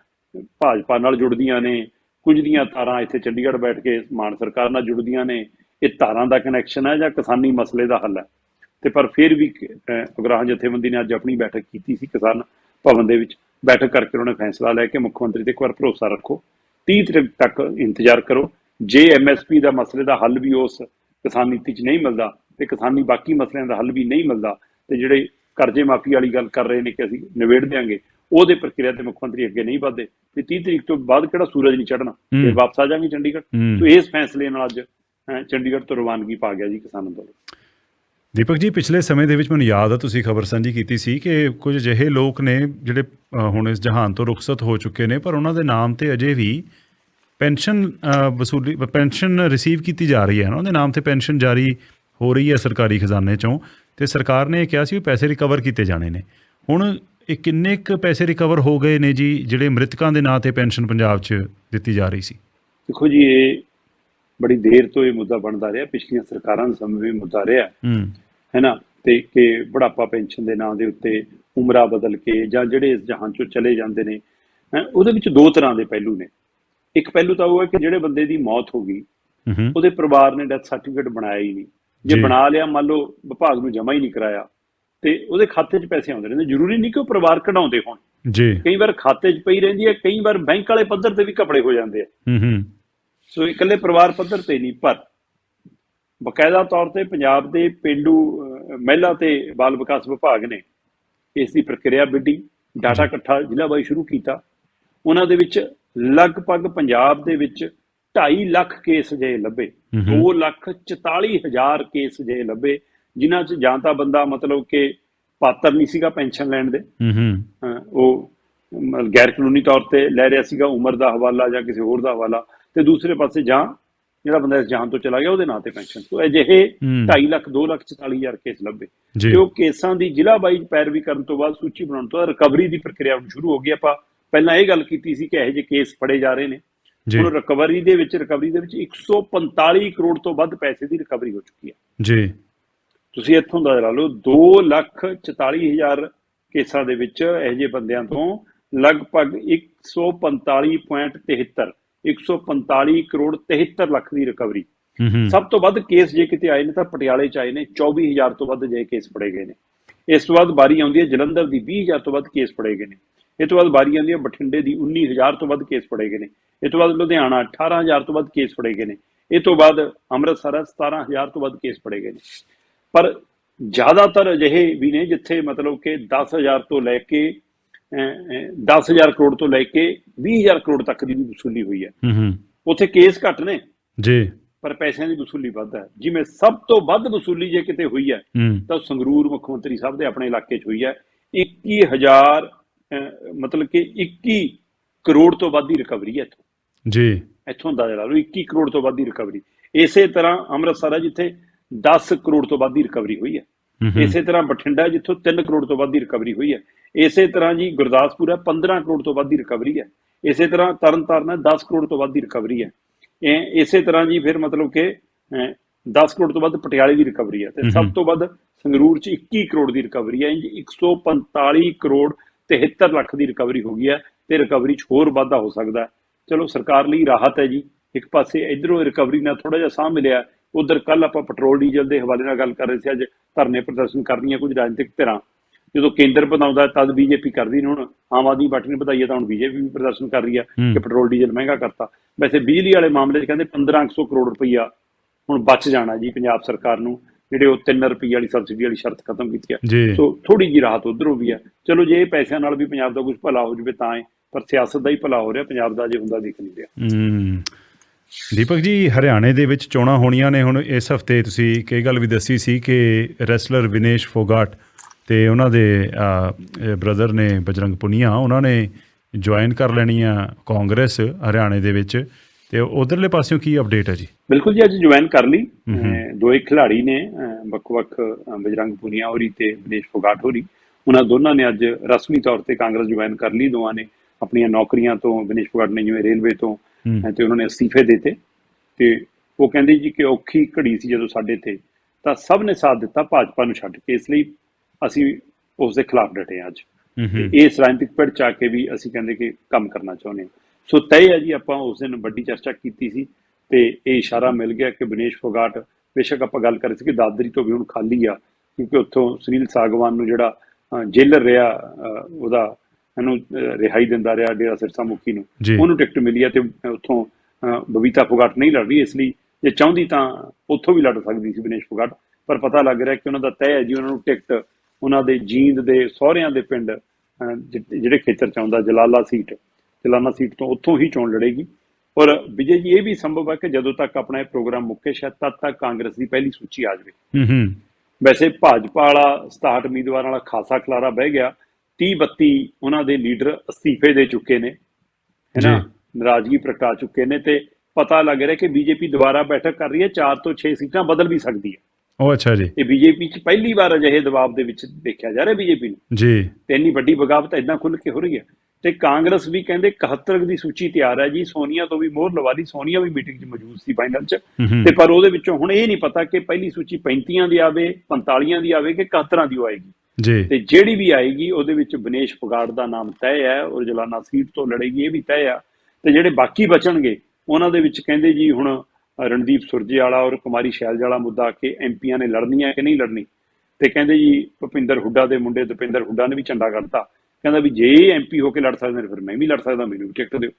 ਭਾਜਪਾ ਨਾਲ ਜੁੜਦੀਆਂ ਨੇ ਕੁਝ ਦੀਆਂ ਤਾਰਾਂ ਇੱਥੇ ਚੰਡੀਗੜ੍ਹ ਬੈਠ ਕੇ ਮਾਨ ਸਰਕਾਰ ਨਾਲ ਜੁੜਦੀਆਂ ਨੇ ਇਹ ਤਾਰਾਂ ਦਾ ਕਨੈਕਸ਼ਨ ਹੈ ਜਾਂ ਕਿਸਾਨੀ ਮਸਲੇ ਦਾ ਹੱਲ ਹੈ? ਤੇ ਪਰ ਫਿਰ ਵੀ ਅਹ, ਉਗਰਾਹ ਜਥੇਬੰਦੀ ਨੇ ਅੱਜ ਆਪਣੀ ਬੈਠਕ ਕੀਤੀ ਸੀ ਕਿਸਾਨ ਭਵਨ ਦੇ ਵਿੱਚ। ਬੈਠਕ ਕਰਕੇ ਉਹਨਾਂ ਨੇ ਫੈਸਲਾ ਲਿਆ ਕਿ ਮੁੱਖ ਮੰਤਰੀ ਤੇ ਇੱਕ ਵਾਰ ਭਰੋਸਾ ਰੱਖੋ। 30 ਤਰੀਕ ਤੱਕ ਇੰਤਜ਼ਾਰ ਕਰੋ। ਜੇ ਐਮਐਸਪੀ ਦਾ ਮਸਲੇ ਦਾ ਹੱਲ ਵੀ ਉਸ ਕਿਸਾਨ ਨੀਤੀ 'ਚ ਨਹੀਂ ਮਿਲਦਾ ਤੇ ਕਿਸਾਨੀ ਬਾਕੀ ਮਸਲਿਆਂ ਦਾ ਹੱਲ ਵੀ ਨਹੀਂ ਮਿਲਦਾ ਤੇ ਜਿਹੜੇ ਕਰਜ਼ੇ ਮਾਫੀ ਵਾਲੀ ਗੱਲ ਕਰ ਰਹੇ ਨੇ ਕਿ ਅਸੀਂ ਨਿਬੇੜ ਦਿਆਂਗੇ ਉਹਦੇ ਪ੍ਰਕਿਰਿਆ ਤੇ ਮੁੱਖ ਮੰਤਰੀ ਅੱਗੇ ਨਹੀਂ ਵਧਦੇ ਤੇ 30 ਤਰੀਕ ਤੋਂ ਬਾਅਦ ਕਿਹੜਾ ਸੂਰਜ ਨਹੀਂ ਹੂੰ। ਫਿਰ ਵਾਪਸ ਆ ਜਾਾਂਗੇ ਚੰਡੀਗੜ੍ਹ। ਸੋ ਇਸ ਫੈਸਲੇ ਨਾਲ ਅੱਜ ਚੰਡੀਗੜ੍ਹ ਤੋਂ ਰਵਾਨਗੀ ਪਾ ਗਿਆ ਜੀ ਕਿਸਾਨ ਅੰਦੋਲਨ ਦੀਪਕ ਜੀ ਪਿਛਲੇ ਸਮੇਂ ਦੇ ਵਿੱਚ ਮੈਨੂੰ ਯਾਦ ਆ ਤੁਸੀਂ ਖਬਰ ਸਾਂਝੀ ਕੀਤੀ ਸੀ ਕਿ ਕੁਝ ਅਜਿਹੇ ਲੋਕ ਨੇ ਜਿਹੜੇ ਹੁਣ ਇਸ ਜਹਾਨ ਤੋਂ ਰੁਖਸਤ ਹੋ ਚੁੱਕੇ ਨੇ ਪਰ ਉਹਨਾਂ ਦੇ ਨਾਮ ਤੇ ਅਜੇ ਵੀ ਪੈਨਸ਼ਨ ਵਸੂਲੀ ਪੈਨਸ਼ਨ ਰਿਸੀਵ ਕੀਤੀ ਜਾ ਰਹੀ ਹੈ ਨਾ ਉਹਦੇ ਨਾਮ ਤੇ ਪੈਨਸ਼ਨ ਜਾਰੀ ਹੋ ਰਹੀ ਹੈ ਸਰਕਾਰੀ ਖਜ਼ਾਨੇ ਚੋਂ ਤੇ ਸਰਕਾਰ ਨੇ ਇਹ ਕਿਹਾ ਸੀ ਵੀ ਪੈਸੇ ਰਿਕਵਰ ਕੀਤੇ ਜਾਣੇ ਨੇ। ਹੁਣ ਇਹ ਕਿੰਨੇ ਕੁ ਪੈਸੇ ਰਿਕਵਰ ਹੋ ਗਏ ਨੇ ਜੀ ਜਿਹੜੇ ਮ੍ਰਿਤਕਾਂ ਦੇ ਨਾਂ ਤੇ ਪੈਨਸ਼ਨ ਪੰਜਾਬ 'ਚ ਦਿੱਤੀ ਜਾ ਰਹੀ ਸੀ? ਦੇਖੋ ਜੀ ਇਹ ਬੜੀ ਦੇਰ ਤੋਂ ਇਹ ਮੁੱਦਾ ਬਣਦਾ ਰਿਹਾ ਪਿਛਲੀਆਂ ਸਰਕਾਰਾਂ ਦੇ ਸਮੇਂ ਵੀ ਮੁੱਦਾ ਰਿਹਾ। ਹੂੰ। ਨਾ ਤੇ ਕਿ ਬੁਢਾਪਾ ਪੈਨਸ਼ਨ ਦੇ ਨਾਂ ਦੇ ਉੱਤੇ ਉਮਰਾਂ ਬਦਲ ਕੇ ਜਾਂ ਜਿਹੜੇ ਇਸ ਜਹਾਨ ਚੋਂ ਚਲੇ ਜਾਂਦੇ ਨੇ ਉਹਦੇ ਵਿੱਚ ਦੋ ਤਰ੍ਹਾਂ ਦੇ ਪਹਿਲੂ ਨੇ। ਇੱਕ ਪਹਿਲੂ ਤਾਂ ਉਹ ਹੈ ਕਿ ਜਿਹੜੇ ਬੰਦੇ ਦੀ ਮੌਤ ਹੋ ਗਈ ਉਹਦੇ ਪਰਿਵਾਰ ਨੇ ਡੈਥ ਸਰਟੀਫਿਕੇਟ ਬਣਾਇਆ ਹੀ ਨਹੀਂ। ਜੇ। ਬਣਾ ਲਿਆ ਮੰਨ ਲਓ ਵਿਭਾਗ ਨੂੰ ਜਮ੍ਹਾਂ ਹੀ ਨਹੀਂ ਕਰਾਇਆ ਤੇ ਉਹਦੇ ਖਾਤੇ 'ਚ ਪੈਸੇ ਆਉਂਦੇ ਰਹਿੰਦੇ। ਜ਼ਰੂਰੀ ਨਹੀਂ ਕਿ ਉਹ ਪਰਿਵਾਰ ਕਢਾਉਂਦੇ ਹੋਣ। ਜੀ। ਕਈ ਵਾਰ ਖਾਤੇ 'ਚ ਪਈ ਰਹਿੰਦੀ ਹੈ ਕਈ ਵਾਰ ਬੈਂਕ ਵਾਲੇ ਪੱਧਰ ਤੇ ਵੀ ਕਪੜੇ ਹੋ ਜਾਂਦੇ ਆ। ਹੂੰ ਹੂੰ ਸੋ ਇਕੱਲੇ ਪਰਿਵਾਰ ਪੱਧਰ ਤੇ ਨਹੀਂ ਪਰ ਬਕਾਇਦਾ ਤੌਰ ਤੇ ਪੰਜਾਬ ਦੇ ਪਿੰਡੂ ਮਹਿਲਾ ਤੇ ਬਾਲ ਵਿਕਾਸ ਵਿਭਾਗ ਨੇ ਇਸ ਦੀ ਪ੍ਰਕਿਰਿਆ ਵਿੱਢੀ ਡਾਟਾ ਇਕੱਠਾ ਜ਼ਿਲ੍ਹਾ ਬਾਈ ਸ਼ੁਰੂ ਕੀਤਾ। ਉਹਨਾਂ ਦੇ ਵਿੱਚ ਲਗਭਗ ਪੰਜਾਬ ਦੇ ਵਿੱਚ 2.5 ਲੱਖ ਕੇਸ ਜੇ ਲੱਭੇ ਹੂੰ ਹੂੰ। 2 ਲੱਖ 44 ਹਜ਼ਾਰ ਕੇਸ ਜੇ ਲੱਭੇ ਜਿਨ੍ਹਾਂ 'ਚ ਜਾਂ ਤਾਂ ਬੰਦਾ ਮਤਲਬ ਕਿ ਪਾਤਰ ਨਹੀਂ ਸੀਗਾ ਪੈਨਸ਼ਨ ਲੈਣ ਦੇ। ਉਹ ਗੈਰ ਕਾਨੂੰਨੀ ਤੌਰ ਤੇ ਲੈ ਰਿਹਾ ਸੀਗਾ ਉਮਰ ਦਾ ਹਵਾਲਾ ਜਾਂ ਕਿਸੇ ਹੋਰ ਦਾ ਹਵਾਲਾ ਤੇ ਦੂਸਰੇ ਪਾਸੇ ਜਾਂ ਜਿਹੜਾ ਬੰਦਾ ਇਸ ਜਹਾਨ ਤੋਂ ਚਲਾ ਗਿਆ ਉਹਦੇ ਨਾਂ ਤੇ ਪੈਨਸ਼ਨ। ਤੋਂ ਅਜਿਹੇ ਹੂੰ। 2.5 ਲੱਖ 2 ਲੱਖ 44 ਹਜ਼ਾਰ ਕੇਸ ਲੱਭੇ। ਤੇ ਉਹ ਕੇਸਾਂ ਦੀ ਜ਼ਿਲ੍ਹਾ ਬਾਈ ਪੈਰਵੀ ਕਰਨ ਤੋਂ ਬਾਅਦ ਸੂਚੀ ਬਣਾਉਣ ਤੋਂ ਬਾਅਦ ਰਿਕਵਰੀ ਦੀ ਪ੍ਰਕਿਰਿਆ ਹੁਣ ਸ਼ੁਰੂ ਹੋ ਗਈ। ਆਪਾਂ ਪਹਿਲਾਂ ਇਹ ਗੱਲ ਕੀਤੀ ਸੀ ਕਿ ਇਹੋ ਜਿਹੇ ਕੇਸ ਫੜੇ ਜਾ ਰਹੇ ਨੇ। ਹੁਣ ਰਿਕਵਰੀ ਦੇ ਵਿੱਚ ਰਿਕਵਰੀ ਦੇ ਵਿੱਚ 145 ਕਰੋੜ ਤੋਂ ਵੱਧ ਪੈਸੇ ਦੀ ਰਿਕਵਰੀ ਹੋ ਚੁੱਕੀ ਹੈ। ਜੀ। ਤੁਸੀਂ ਇੱਥੋਂ ਦਾ ਲਾ ਲਓ 2 ਲੱਖ 44 ਹਜ਼ਾਰ ਕੇਸਾਂ ਦੇ ਵਿੱਚ ਇਹੋ ਜਿਹੇ ਬੰਦਿਆਂ ਤੋਂ ਲਗਭਗ 145.73 145 ਕਰੋੜ 73 ਲੱਖ ਦੀ ਰਿਕਵਰੀ ਸਭ ਤੋਂ ਵੱਧ ਕੇਸ ਜੇ ਕਿਤੇ ਆਏ ਨੇ ਤਾਂ ਪਟਿਆਲੇ ਚ ਆਏ ਨੇ 24000 ਤੋਂ ਵੱਧ ਜੇ ਕੇਸ ਫੜੇ ਗਏ ਨੇ। ਇਸ ਤੋਂ ਬਾਅਦ ਬਾਰੀ ਆਉਂਦੀ ਹੈ ਜਲੰਧਰ ਦੀ 20000 ਤੋਂ ਵੱਧ ਕੇਸ ਫੜੇ ਗਏ ਨੇ। ਇਹ ਤੋਂ ਬਾਅਦ ਬਾਰੀ ਆਉਂਦੀ ਹੈ ਬਠਿੰਡੇ ਦੀ 19000 ਤੋਂ ਵੱਧ ਕੇਸ ਫੜੇ ਗਏ ਨੇ। ਇਹ ਤੋਂ ਬਾਅਦ ਲੁਧਿਆਣਾ 18000 ਤੋਂ ਵੱਧ ਕੇਸ ਫੜੇ ਗਏ ਨੇ। ਇਹ ਤੋਂ ਬਾਅਦ ਅੰਮ੍ਰਿਤਸਰ 17000 ਤੋਂ ਵੱਧ ਕੇਸ ਫੜੇ ਗਏ ਨੇ। ਪਰ ਜ਼ਿਆਦਾਤਰ ਅਜਿਹੇ ਵੀ ਨੇ ਜਿੱਥੇ ਮਤਲਬ ਕਿ 10000 ਤੋਂ ਲੈ ਕੇ ਅਹ, ਅਹ, 10000 ਕਰੋੜ ਤੋਂ ਲੈ ਕੇ 20000 ਕਰੋੜ ਤੱਕ ਦੀ ਵੀ ਵਸੂਲੀ ਹੋਈ ਹੈ। ਉੱਥੇ ਕੇਸ ਘੱਟ ਨੇ। ਜੀ। ਪਰ ਪੈਸਿਆਂ ਦੀ ਵਸੂਲੀ ਵੱਧ ਹੈ। ਜਿਵੇਂ ਸਭ ਤੋਂ ਵੱਧ ਵਸੂਲੀ ਜੇ ਕਿਤੇ ਹੋਈ ਹੈ ਤਾਂ ਸੰਗਰੂਰ ਮੁੱਖ ਮੰਤਰੀ ਸਾਹਿਬ ਦੇ ਆਪਣੇ ਇਲਾਕੇ 'ਚ ਹੋਈ ਹੈ। 21000 ਅਹ, ਮਤਲਬ ਕਿ 21 ਕਰੋੜ ਤੋਂ ਵੱਧ ਦੀ ਰਿਕਵਰੀ ਹੈ ਇੱਥੋਂ। ਜੀ। ਇੱਥੋਂ ਦਾ ਲਾ ਲਓ 21 ਕਰੋੜ ਤੋਂ ਵੱਧ ਦੀ ਰਿਕਵਰੀ ਇਸੇ ਤਰ੍ਹਾਂ ਅੰਮ੍ਰਿਤਸਰ ਹੈ ਜਿੱਥੇ 10 ਕਰੋੜ ਤੋਂ ਵੱਧ ਦੀ ਰਿਕਵਰੀ ਹੋਈ ਹੈ। ਇਸੇ ਤਰ੍ਹਾਂ ਬਠਿੰਡਾ ਜਿੱਥੋਂ 3 ਕਰੋੜ ਤੋਂ ਵੱਧ ਦੀ ਰਿਕਵਰੀ ਹੋਈ ਹੈ। ਇਸੇ ਤਰ੍ਹਾਂ ਜੀ ਗੁਰਦਾਸਪੁਰ ਹੈ 15 ਕਰੋੜ ਤੋਂ ਵੱਧ ਦੀ ਰਿਕਵਰੀ ਹੈ। ਇਸੇ ਤਰ੍ਹਾਂ ਤਰਨਤਾਰਨ ਹੈ 10 ਕਰੋੜ ਤੋਂ ਵੱਧ ਦੀ ਰਿਕਵਰੀ ਹੈ। ਇਹ ਇਸੇ ਤਰ੍ਹਾਂ ਜੀ ਫਿਰ ਮਤਲਬ ਕਿ ਅਹ, 10 ਕਰੋੜ ਤੋਂ ਵੱਧ ਪਟਿਆਲੇ ਦੀ ਰਿਕਵਰੀ ਹੈ। ਤੇ। ਸਭ ਤੋਂ ਵੱਧ ਸੰਗਰੂਰ 'ਚ 21 ਕਰੋੜ ਦੀ ਰਿਕਵਰੀ ਹੈ। ਇੰਜ 145 ਕਰੋੜ 73 ਲੱਖ ਦੀ ਰਿਕਵਰੀ ਹੋ ਗਈ ਹੈ ਤੇ ਰਿਕਵਰੀ 'ਚ ਹੋਰ ਵਾਧਾ ਹੋ ਸਕਦਾ ਚਲੋ ਸਰਕਾਰ ਲਈ ਰਾਹਤ ਹੈ ਜੀ। ਇੱਕ ਪਾਸੇ ਇਧਰੋਂ ਰਿਕਵਰੀ ਨਾਲ ਥੋੜਾ ਜਿਹਾ ਸਾਹ ਮਿਲਿਆ ਉਧਰ ਕੱਲ ਆਪਾਂ ਪੈਟਰੋਲ ਡੀਜ਼ਲ ਦੇ ਹਵਾਲੇ ਨਾਲ ਗੱਲ ਕਰ ਰਹੇ ਸੀ। ਅੱਜ ਧਰਨੇ ਪ੍ਰਦਰਸ਼ਨ ਕਰਨੀਆਂ ਕੁਝ ਰਾਜਨੀਤਿਕ ਧਿਰਾਂ। ਜਦੋਂ ਕੇਂਦਰ ਵਧਾਉਂਦਾ ਤਦ ਬੀਜੇਪੀ ਕਰਦੀ ਨੇ ਹੁਣ। ਆਮ ਆਦਮੀ ਪਾਰਟੀ ਨੇ ਵਧਾਈ ਤਾਂ ਹੁਣ ਬੀਜੇਪੀ ਵੀ ਪ੍ਰਦਰਸ਼ਨ ਕਰ ਰਹੀ ਹੂੰ। ਕਿ ਪੈਟਰੋਲ ਡੀਜ਼ਲ ਮਹਿੰਗਾ ਕਰਤਾ। ਵੈਸੇ ਬਿਜਲੀ ਵਾਲੇ ਮਾਮਲੇ 'ਚ ਕਹਿੰਦੇ 1500 ਕਰੋੜ ਰੁਪਈਆ ਹੁਣ ਬਚ ਜਾਣਾ ਜੀ ਪੰਜਾਬ ਸਰਕਾਰ ਨੂੰ। ਜਿਹੜੇ ਉਹ 3 ਰੁਪਈਏ ਵਾਲੀ ਸਬਸਿਡੀ ਵਾਲੀ ਸ਼ਰਤ ਖਤਮ ਕੀਤੀ ਹੈ ਸੋ ਥੋੜੀ ਜੀ ਰਾਹਤ ਉਧਰੋਂ ਵੀ ਹੈ ਚਲੋ ਜੇ ਇਹ ਪੈਸਿਆਂ ਨਾਲ ਵੀ ਪੰਜਾਬ ਦਾ ਕੁਝ ਭਲਾ ਹੋ ਜਵੇ ਤਾਂ ਹੈ ਪਰ ਸਿਆਸਤ ਦਾ ਹੀ ਭਲਾ ਹੋ ਰਿਹਾ ਪੰਜਾਬ ਦਾ ਜੇ ਹੁੰਦਾ ਦਿਖ ਨਹੀਂ ਰਿਹਾ। ਦੀਪਕ ਜੀ ਹਰਿਆਣੇ ਦੇ ਵਿੱਚ ਚੋਣਾਂ ਹੋਣੀਆਂ ਨੇ। ਹੁਣ ਇਸ ਹਫ਼ਤੇ ਤੁਸੀਂ ਕਈ ਗੱਲ ਵੀ ਦੱਸੀ ਸੀ ਕਿ ਰੈਸਲਰ ਵਿਨੇਸ਼ ਫੋਗਾਟ ਤੇ ਉਹਨਾਂ ਦੇ ਬ੍ਰਦਰ ਨੇ ਬਜਰੰਗ ਪੁਨੀਆ ਉਹਨਾਂ ਨੇ ਜੁਆਇਨ ਕਰ ਲੈਣੀ ਆ ਕਾਂਗਰਸ ਹਰਿਆਣੇ ਦੇ ਵਿੱਚ। ਤੇ ਉਧਰਲੇ ਪਾਸਿਓਂ ਕੀ ਅਪਡੇਟ ਹੈ ਜੀ? ਬਿਲਕੁਲ ਜੀ ਅੱਜ ਜੁਆਇਨ ਕਰ ਲਈ। ਦੋ ਇੱਕ ਖਿਡਾਰੀ ਨੇ ਅਹ ਬਜਰੰਗ ਪੁਨੀਆ ਹੋਰੀ ਤੇ ਵਿਨੇਸ਼ ਫੋਗਾਟ ਹੋਰੀ। ਉਹਨਾਂ ਦੋਨਾਂ ਨੇ ਅੱਜ ਰਸਮੀ ਤੌਰ ਤੇ ਕਾਂਗਰਸ ਜੁਆਇਨ ਕਰ ਲਈ। ਦੋਵਾਂ ਨੇ ਆਪਣੀਆਂ ਨੌਕਰੀਆਂ ਤੋਂ ਵਿਨੇਸ਼ ਫੋਗਾਟ ਨੇ ਜਿਵੇਂ ਰੇਲਵੇ ਤੋਂ ਤੇ ਉਹਨਾਂ ਨੇ ਅਸਤੀਫੇ ਦਿੱਤੇ। ਤੇ ਉਹ ਕਹਿੰਦੇ ਜੀ ਕਿ ਔਖੀ ਘੜੀ ਸੀ ਜਦੋਂ ਸਾਡੇ ਤੇ ਤਾਂ ਸਭ ਨੇ ਸਾਥ ਦਿੱਤਾ ਭਾਜਪਾ ਨੂੰ ਛੱਡ ਕੇ। ਇਸ ਲਈ ਅਸੀਂ ਉਸ ਦੇ ਖਿਲਾਫ ਡਟੇ ਅੱਜ। ਇਸ ਰਾਜਨੀਤਿਕ ਪਿੜ ਚ ਕੇ ਵੀ ਅਸੀਂ ਕਹਿੰਦੇ ਕਿ ਕੰਮ ਕਰਨਾ ਚਾਹੁੰਦੇ ਹਾਂ। ਸੋ ਤੈਅ ਹੈ ਜੀ ਆਪਾਂ ਉਸ ਦਿਨ ਵੱਡੀ ਚਰਚਾ ਕੀਤੀ ਸੀ ਤੇ ਇਹ ਇਸ਼ਾਰਾ ਮਿਲ ਗਿਆ ਕਿ ਬਨੇਸ਼ ਫੋਗਾਟ ਬੇਸ਼ੱਕ ਆਪਾਂ ਗੱਲ ਕਰ ਰਹੇ ਸੀ ਕਿ ਦਾਦਰੀ ਤੋਂ ਵੀ ਹੁਣ ਖਾਲੀ ਆ ਕਿਉਂਕਿ ਉੱਥੋਂ ਸੁਨੀਲ ਸਾਗਵਾਨ ਨੂੰ ਜਿਹੜਾ ਜੇਲਰ ਰਿਹਾ ਉਹਦਾ ਇਹਨੂੰ ਰਿਹਾਈ ਦਿੰਦਾ ਰਿਹਾ ਡੇਰਾ ਸਿਰਸਾ ਮੁਖੀ ਨੂੰ। ਉਹਨੂੰ ਟਿਕਟ ਮਿਲੀ ਹੈ ਤੇ ਉੱਥੋਂ ਬਬੀਤਾ ਫੋਗਾਟ ਨਹੀਂ ਲੜ ਰਹੀ ਇਸ ਲਈ ਜੇ ਚਾਹੁੰਦੀ ਤਾਂ ਉੱਥੋਂ ਵੀ ਲੜ ਸਕਦੀ ਸੀ ਬਨੇਸ਼ ਫੋਗਾਟ ਪਰ ਪਤਾ ਲੱਗ ਰਿਹਾ ਕਿ ਉਹਨਾਂ ਦਾ ਤੈਅ ਹੈ ਜੀ ਉਹਨਾਂ ਨੂੰ ਟਿਕਟ ਉਹਨਾਂ ਦੇ ਜੀਂਦ ਦੇ ਸਹੁਰਿਆਂ ਦੇ ਪਿੰਡ ਜਿਹੜੇ ਖੇਤਰ ਚ ਆਉਂਦਾ ਜਲਾਲਾ ਸੀਟ ਜਲਾਲਾ ਸੀਟ ਤੋਂ ਉੱਥੋਂ ਹੀ ਚੋਣ ਲੜੇਗੀ। ਔਰ ਵਿਜੇ ਜੀ ਇਹ ਵੀ ਸੰਭਵ ਹੈ ਕਿ ਜਦੋਂ ਤੱਕ ਆਪਣਾ ਇਹ ਪ੍ਰੋਗਰਾਮ ਮੁੱਕੇ ਸ਼ਾਇਦ ਤਦ ਤੱਕ ਕਾਂਗਰਸ ਦੀ ਪਹਿਲੀ ਸੂਚੀ ਆ ਜਾਵੇ। ਹਮ, ਹਮ, ਵੈਸੇ ਭਾਜਪਾ ਵਾਲਾ 67 ਉਮੀਦਵਾਰਾਂ ਵਾਲਾ ਖਾਸਾ ਖਲਾਰਾ ਬਹਿ ਗਿਆ। 30 32 ਉਹਨਾਂ ਦੇ ਲੀਡਰ ਅਸਤੀਫੇ ਦੇ ਚੁੱਕੇ ਨੇ ਹੈ ਨਾ? ਜੀ। ਨਾਰਾਜ਼ਗੀ ਪ੍ਰਗਟਾ ਚੁੱਕੇ ਨੇ ਤੇ ਪਤਾ ਲੱਗ ਰਿਹਾ ਕਿ ਬੀਜੇਪੀ ਦੁਬਾਰਾ ਬੈਠਕ ਕਰ ਰਹੀ ਹੈ 4 ਤੋਂ 6 ਸੀਟਾਂ ਬਦਲ ਵੀ ਸਕਦੀ ਹੈ। ਉਹ ਅੱਛਾ ਜੀ। ਇਹ ਬੀਜੇਪੀ 'ਚ ਪਹਿਲੀ ਵਾਰ ਅਜਿਹੇ ਦਬਾਅ ਦੇ ਵਿੱਚ ਦੇਖਿਆ ਜਾ ਰਿਹਾ ਬੀਜੇਪੀ ਨੂੰ। ਜੀ। ਤੇ ਇੰਨੀ ਵੱਡੀ ਬਗਾਵਤ ਇਦਾਂ ਖੁੱਲ ਕੇ ਹੋ ਰਹੀ ਹੈ। ਤੇ ਕਾਂਗਰਸ ਵੀ ਕਹਿੰਦੇ 71 ਦੀ ਸੂਚੀ ਤਿਆਰ ਹੈ ਜੀ ਸੋਨੀਆ ਤੋਂ ਵੀ ਮੋਹਰ ਲਵਾ ਲਈ ਸੋਨੀਆ ਵੀ ਮੀਟਿੰਗ 'ਚ ਮੌਜੂਦ ਸੀ ਫਾਈਨਲ 'ਚ। ਤੇ ਪਰ ਉਹਦੇ ਵਿੱਚੋਂ ਹੁਣ ਇਹ ਨਹੀਂ ਪਤਾ ਕਿ ਪਹਿਲੀ ਸੂਚੀ 35 ਦੀ ਆਵੇ 45 ਦੀ ਆਵੇ ਕਿ 71 ਦੀ ਆਏਗੀ। ਜੀ। ਤੇ ਜਿਹੜੀ ਵੀ ਆਏਗੀ ਉਹਦੇ ਵਿੱਚ ਬਨੇਸ਼ ਫਗਾੜ ਦਾ ਨਾਮ ਤੈਅ ਹੈ ਔਰ ਜਲਾਨਾ ਸੀਟ ਤੋਂ ਲੜੇਗੀ ਇਹ ਵੀ ਤੈਅ ਆ। ਤੇ ਜਿਹੜੇ ਬਾਕੀ ਬਚਣਗੇ ਉਹਨਾਂ ਦੇ ਵਿੱਚ ਕਹਿੰਦੇ ਜੀ ਹੁਣ ਰਣਦੀਪ ਸੁਰਜੇਵਾਲਾ ਔਰ ਕੁਮਾਰੀ ਸ਼ੈਲਜਾਲਾ ਮੁੱਦਾ ਕਿ ਐਮਪੀਆਂ ਨੇ ਲੜਨੀ ਹੈ ਕਿ ਨਹੀਂ ਲੜਨੀ? ਤੇ ਕਹਿੰਦੇ ਜੀ ਭੁਪਿੰਦਰ ਹੁੱਡਾ ਦੇ ਮੁੰਡੇ ਦਪਿੰਦਰ ਹੁੱਡਾ ਨੇ ਵੀ ਝੰਡਾ ਕੱਢਤਾ। ਕਹਿੰਦਾ ਵੀ ਜੇ ਐਮਪੀ ਹੋ ਕੇ ਲੜ ਸਕਦੇ ਨੇ ਫਿਰ ਮੈਂ ਵੀ ਲੜ ਸਕਦਾ ਮੈਨੂੰ ਵੀ ਟਿਕਟ ਦਿਓ।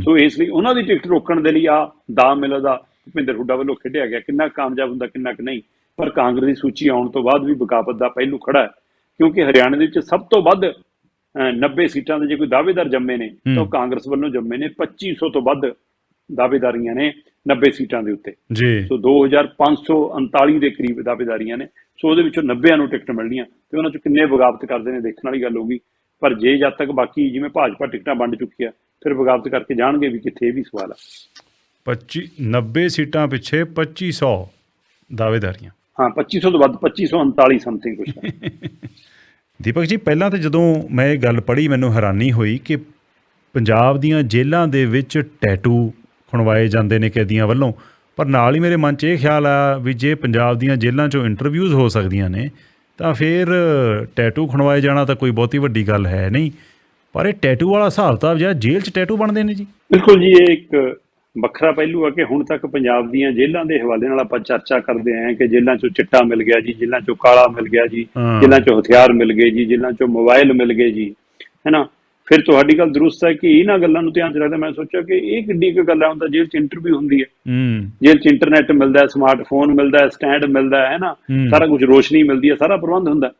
ਸੋ ਇਸ ਲਈ ਉਹਨਾਂ ਦੀ ਟਿਕਟ ਰੋਕਣ ਦੇ ਲਈ ਆ ਦਾ ਮਿਲ ਦਾ ਭੁਪਿੰਦਰ ਹੁੱਡਾ ਵੱਲੋਂ ਖੇਡਿਆ ਗਿਆ। ਕਿੰਨਾ ਕਾਮਯਾਬ ਹੁੰਦਾ ਕਿੰਨਾ ਕਿ ਨਹੀਂ। ਪਰ ਕਾਂਗਰਸ ਦੀ ਸੂਚੀ ਆਉਣ ਤੋਂ ਬਾਅਦ ਵੀ ਬਗਾਵਤ ਦਾ ਪਹਿਲੂ ਖੜਾ ਹੈ। ਕਿਉਂਕਿ ਹਰਿਆਣਾ ਦੇ ਵਿੱਚ ਸਭ ਤੋਂ ਵੱਧ ਅਹ, 90 ਸੀਟਾਂ ਦੇ ਜੇ ਕੋਈ ਦਾਅਵੇਦਾਰ ਜੰਮੇ ਨੇ ਤਾਂ। ਕਾਂਗਰਸ ਵੱਲੋਂ ਜੰਮੇ ਨੇ। 2500 ਤੋਂ ਵੱਧ ਦਾਅਵੇਦਾਰੀਆਂ ਨੇ 90 ਸੀਟਾਂ ਦੇ ਉੱਤੇ। ਜੀ। ਸੋ 2539 ਦੇ ਕਰੀਬ ਦਾਅਵੇਦਾਰੀਆਂ ਨੇ। ਸੋ ਉਹਦੇ ਵਿੱਚੋਂ 90 ਨੂੰ ਟਿਕਟ ਮਿਲਣੀਆਂ। ਤੇ ਉਹਨਾਂ ਚੋਂ ਕਿੰਨੇ ਬਗਾਵਤ ਕਰਦੇ ਨੇ ਦੇਖਣ ਵਾਲੀ ਗੱਲ ਹੋਊਗੀ। ਪਰ ਜੇ ਜਦ ਤੱਕ ਬਾਕੀ ਜਿਵੇਂ ਭਾਜਪਾ ਟਿਕਟਾਂ ਵੰਡ ਚੁੱਕੀ ਆ ਫਿਰ ਬਗਾਵਤ ਕਰਕੇ ਜਾਣਗੇ ਵੀ ਕਿੱਥੇ ਇਹ ਵੀ ਸਵਾਲ ਆ। 25 90 ਸੀਟਾਂ ਪਿੱਛੇ 2500 ਦਾਅਵੇਦਾਰੀਆਂ। ਹਾਂ 2500 ਤੋਂ ਵੱਧ 2539 ਸਮਥਿੰਗ ਆ। ਦੀਪਕ ਜੀ ਪਹਿਲਾਂ ਤਾਂ ਜਦੋਂ ਮੈਂ ਇਹ ਗੱਲ ਪੜ੍ਹੀ ਮੈਨੂੰ ਹੈਰਾਨੀ ਹੋਈ ਕਿ ਪੰਜਾਬ ਦੀਆਂ ਜੇਲ੍ਹਾਂ ਦੇ ਵਿੱਚ ਟੈਟੂ ਖੁਣਵਾਏ ਜਾਂਦੇ ਨੇ ਕੈਦੀਆਂ ਵੱਲੋਂ। ਪਰ ਨਾਲ ਹੀ ਮੇਰੇ ਮਨ 'ਚ ਇਹ ਖਿਆਲ ਆ ਵੀ ਜੇ ਪੰਜਾਬ ਦੀਆਂ ਜੇਲ੍ਹਾਂ 'ਚੋਂ ਇੰਟਰਵਿਊਜ਼ ਹੋ ਸਕਦੀਆਂ ਨੇ ਤਾਂ ਫਿਰ ਟੈਟੂ ਖੁਣਵਾਏ ਜਾਣਾ ਤਾਂ ਕੋਈ ਬਹੁਤੀ ਵੱਡੀ ਗੱਲ ਹੈ ਨਹੀਂ। ਪਰ ਇਹ ਟੈਟੂ ਵਾਲਾ ਹਿਸਾਬ ਤਾਂ ਜਿਹੜਾ ਜੇਲ੍ਹ 'ਚ ਟੈਟੂ ਬਣਦੇ ਨੇ ਜੀ। ਬਿਲਕੁਲ ਜੀ ਇਹ ਇੱਕ ਵੱਖਰਾ ਪਹਿਲੂ ਆ ਕਿ ਹੁਣ ਤੱਕ ਪੰਜਾਬ ਦੀਆਂ ਜੇਲ੍ਹਾਂ ਦੇ ਹਵਾਲੇ ਨਾਲ ਆਪਾਂ ਚਰਚਾ ਕਰਦੇ ਆਏ ਕਿ ਜੇਲ੍ਹਾਂ 'ਚੋਂ ਚਿੱਟਾ ਮਿਲ ਗਿਆ ਜੀ ਜੇਲ੍ਹਾਂ 'ਚੋਂ ਕਾਲਾ ਮਿਲ ਗਿਆ ਜੀ। ਜੇਲ੍ਹਾਂ 'ਚੋਂ ਹਥਿਆਰ ਮਿਲ ਗਏ ਜੀ ਜੇਲ੍ਹਾਂ 'ਚੋਂ ਮੋਬਾਈਲ ਮਿਲ ਗਏ ਜੀ ਹੈਨਾ ਫਿਰ ਤੁਹਾਡੀ ਗੱਲ ਦਰੁਸਤ ਹੈ ਕਿ ਇਹਨਾਂ ਗੱਲਾਂ ਨੂੰ ਧਿਆਨ 'ਚ ਰੱਖਦਾ ਮੈਂ ਸੋਚਿਆ ਕਿ ਇਹ ਕਿੱਡੀ ਕੁ ਗੱਲ ਹੁੰਦਾ ਜੇਲ੍ਹ 'ਚ ਇੰਟਰਵਿਊ ਹੁੰਦੀ ਹੈ। ਹੂੰ। ਜੇਲ੍ਹ 'ਚ ਇੰਟਰਨੈਟ ਮਿਲਦਾ ਹੈ ਸਮਾਰਟਫੋਨ ਮਿਲਦਾ ਹੈ ਸਟੈਂਡ ਮਿਲਦਾ ਹੈ ਨਾ? ਹੂੰ। ਸਾਰਾ ਕੁਝ ਰੋਸ਼ਨੀ ਮਿਲਦੀ ਹੈ ਸਾਰਾ ਪ੍ਰਬੰਧ ਹੁੰਦਾ। ਹੈ।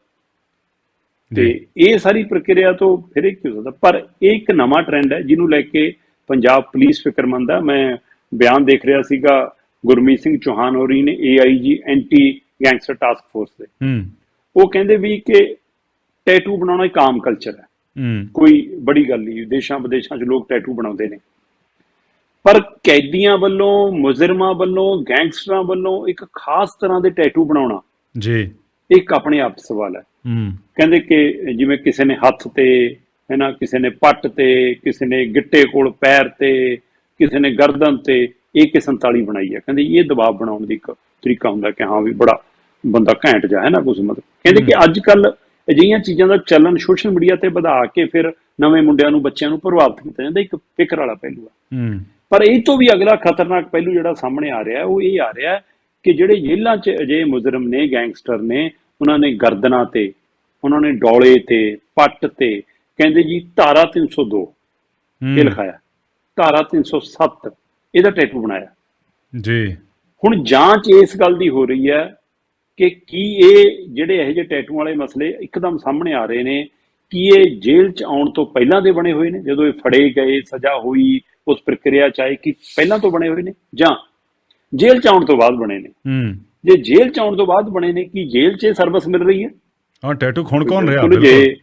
ਤੇ ਇਹ ਸਾਰੀ ਪ੍ਰਕਿਰਿਆ ਤੋਂ ਫਿਰ ਇਹ ਕਿਉਂ ਸਕਦਾ ਪਰ ਇਹ ਇੱਕ ਨਵਾਂ ਟ੍ਰੈਂਡ ਹੈ ਜਿਹਨੂੰ ਲੈ ਕੇ ਪੰਜਾਬ ਪੁਲਿਸ ਫਿਕਰਮੰਦ ਹੈ। ਮੈਂ ਬਿਆਨ ਦੇਖ ਰਿਹਾ ਸੀਗਾ ਗੁਰਮੀਤ ਸਿੰਘ ਚੌਹਾਨ ਹੋਰੀ ਨੇ AIG anti gangster task force ਦੇ। ਹੂੰ। ਉਹ ਕਹਿੰਦੇ ਵੀ ਕਿ ਟੈਟੂ ਬਣਾਉਣਾ ਇੱਕ ਆਮ ਕਲਚਰ ਹੈ ਹੂੰ। ਕੋਈ ਬੜੀ ਗੱਲ ਨਹੀਂ ਦੇਸ਼ਾਂ ਵਿਦੇਸ਼ਾਂ 'ਚ ਲੋਕ ਟੈਟੂ ਬਣਾਉਂਦੇ ਨੇ। ਪਰ ਕੈਦੀਆਂ ਵੱਲੋਂ ਮੁਜਰਮਾਂ ਵੱਲੋਂ ਗੈਂਗਸਟਰਾਂ ਵੱਲੋਂ ਇੱਕ ਖਾਸ ਤਰ੍ਹਾਂ ਦੇ ਟੈਟੂ ਬਣਾਉਣਾ ਜੀ। ਇੱਕ ਆਪਣੇ ਆਪ ਸਵਾਲ ਹੈ। ਹੂੰ। ਕਹਿੰਦੇ ਕਿ ਜਿਵੇਂ ਕਿਸੇ ਨੇ ਹੱਥ ਤੇ ਹੈ ਨਾ ਕਿਸੇ ਨੇ ਪੱਟ ਤੇ ਕਿਸੇ ਨੇ ਗਿੱਟੇ ਕੋਲ ਪੈਰ ਤੇ ਕਿਸੇ ਨੇ ਗਰਦਨ ਤੇ AK47 ਬਣਾਈ ਹੈ। ਕਹਿੰਦੇ ਇਹ ਦਬਾਅ ਬਣਾਉਣ ਦੀ ਇੱਕ ਤਰੀਕਾ ਹੁੰਦਾ ਕਿ ਹਾਂ ਵੀ ਬੜਾ ਬੰਦਾ ਘੈਂਟ ਜਾ ਹੈ ਨਾ ਕੁਝ ਮਤਲਬ ਕਹਿੰਦੇ ਕਿ ਅੱਜ ਕੱਲ ਅਜਿਹੀਆਂ ਚੀਜ਼ਾਂ ਦਾ ਚੱਲਣ ਸੋਸ਼ਲ ਮੀਡੀਆ ਤੇ ਵਧਾ ਕੇ ਫਿਰ ਨਵੇਂ ਮੁੰਡਿਆਂ ਨੂੰ ਬੱਚਿਆਂ ਨੂੰ ਪ੍ਰਭਾਵਿਤ ਕੀਤਾ ਜਾਂਦਾ ਇੱਕ ਫਿਕਰ ਵਾਲਾ ਪਹਿਲੂ ਹੂੰ। ਪਰ ਇਹ ਤੋਂ ਵੀ ਅਗਲਾ ਖਤਰਨਾਕ ਪਹਿਲੂ ਜਿਹੜਾ ਸਾਹਮਣੇ ਆ ਰਿਹਾ ਉਹ ਇਹ ਆ ਰਿਹਾ ਕਿ ਜਿਹੜੇ ਜੇਲ੍ਹਾਂ 'ਚ ਅਜੇ ਮੁਜਰਮ ਨੇ ਗੈਂਗਸਟਰ ਨੇ ਉਹਨਾਂ ਨੇ ਗਰਦਨਾਂ ਤੇ ਉਹਨਾਂ ਨੇ ਡੋਲੇ ਤੇ ਪੱਟ ਤੇ ਕਹਿੰਦੇ ਜੀ ਧਾਰਾ 302 ਇਹ ਲਿਖਾਇਆ। ਧਾਰਾ 307 ਇਹਦਾ ਟੈਟੂ ਬਣਾਇਆ। ਜੀ। ਹੁਣ ਜਾਂਚ ਇਸ ਗੱਲ ਦੀ ਹੋ ਰਹੀ ਹੈ ਕਿ ਕੀ ਇਹ ਜਿਹੜੇ ਇਹੋ ਜਿਹੇ ਟੈਟੂ ਵਾਲੇ ਮਸਲੇ ਇੱਕਦਮ ਸਾਹਮਣੇ ਆ ਰਹੇ ਨੇ? ਕੀ ਇਹ ਜੇਲ੍ਹ 'ਚ ਆਉਣ ਤੋਂ ਪਹਿਲਾਂ ਦੇ ਬਣੇ ਹੋਏ ਨੇ? ਜਦੋਂ ਇਹ ਫੜੇ ਗਏ ਸਜ਼ਾ ਹੋਈ ਉਸ ਪ੍ਰਕਿਰਿਆ ਚ ਆਏ ਕਿ ਪਹਿਲਾਂ ਤੋਂ ਬਣੇ ਹੋਏ ਨੇ? ਜਾਂ ਜੇਲ੍ਹ 'ਚ ਆਉਣ ਤੋਂ ਬਾਅਦ ਬਣੇ ਨੇ? ਹੂੰ। ਜੇ ਜੇਲ੍ਹ 'ਚ ਆਉਣ ਤੋਂ ਬਾਅਦ ਬਣੇ ਨੇ ਕੀ ਜੇਲ੍ਹ 'ਚ ਸਰਵਿਸ ਮਿਲ ਰਹੀ ਹੈ? ਹਾਂ ਟੈਟੂ ਖੁਣ ਕੌਣ ਰਿਹਾ? ਜੇ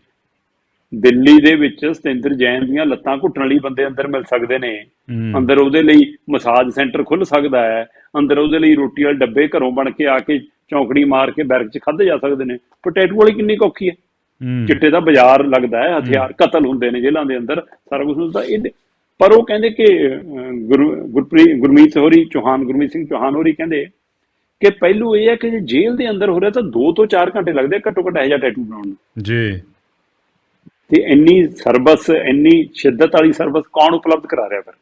ਦਿੱਲੀ ਦੇ ਵਿੱਚ ਸਤਿੰਦਰ ਜੈਨ ਦੀਆਂ ਲੱਤਾਂ ਘੁੱਟਣ ਲਈ ਬੰਦੇ ਅੰਦਰ ਮਿਲ ਸਕਦੇ ਨੇ। ਅੰਦਰ ਉਹਦੇ ਲਈ ਮਸਾਜ ਸੈਂਟਰ ਖੁੱਲ ਸਕਦਾ ਹੈ। ਅੰਦਰ ਉਹਦੇ ਲਈ ਰੋਟੀ ਵਾਲੇ ਡੱਬੇ ਘਰੋਂ ਬਣ ਕੇ ਆ ਕੇ ਚੌਂਕੜੀ ਮਾਰ ਕੇ ਬੈਰਕ 'ਚ ਖਾਦੇ ਜਾ ਸਕਦੇ ਨੇ। ਪਰ ਟੈਟੂ ਵਾਲੀ ਕਿੰਨੀ ਔਖੀ ਹੈ। ਚਿੱਟੇ ਦਾ ਬਾਜ਼ਾਰ ਲੱਗਦਾ ਹੈ ਹਥਿਆਰ ਕਤਲ ਹੁੰਦੇ ਨੇ ਜੇਲ੍ਹਾਂ ਦੇ ਅੰਦਰ ਸਾਰਾ ਕੁਝ ਹੁੰਦਾ। ਇਹ ਪਰ ਉਹ ਕਹਿੰਦੇ ਕਿ ਗੁਰਪ੍ਰੀਤ ਗੁਰਮੀਤ ਹੋਰੀ ਚੌਹਾਨ ਗੁਰਮੀਤ ਸਿੰਘ ਚੌਹਾਨ ਹੋਰੀ ਕਹਿੰਦੇ ਕਿ ਪਹਿਲੂ ਇਹ ਹੈ ਕਿ ਜੇ ਜੇਲ੍ਹ ਦੇ ਅੰਦਰ ਹੋ ਰਿਹਾ ਤਾਂ 2 ਤੋਂ 4 ਘੰਟੇ ਲੱਗਦੇ ਘੱਟੋ ਘੱਟ ਇਹੋ ਜਿਹਾ ਟੈਟੂ ਬਣਾਉਣ ਨੂੰ। ਜੀ। ਤੇ ਇੰਨੀ ਸਰਵਿਸ ਇੰਨੀ ਸ਼ਿੱਦਤ ਵਾਲੀ ਸਰਵਿਸ ਕੌਣ ਉਪਲਬਧ ਕਰਾ ਰਿਹਾ ਫਿਰ?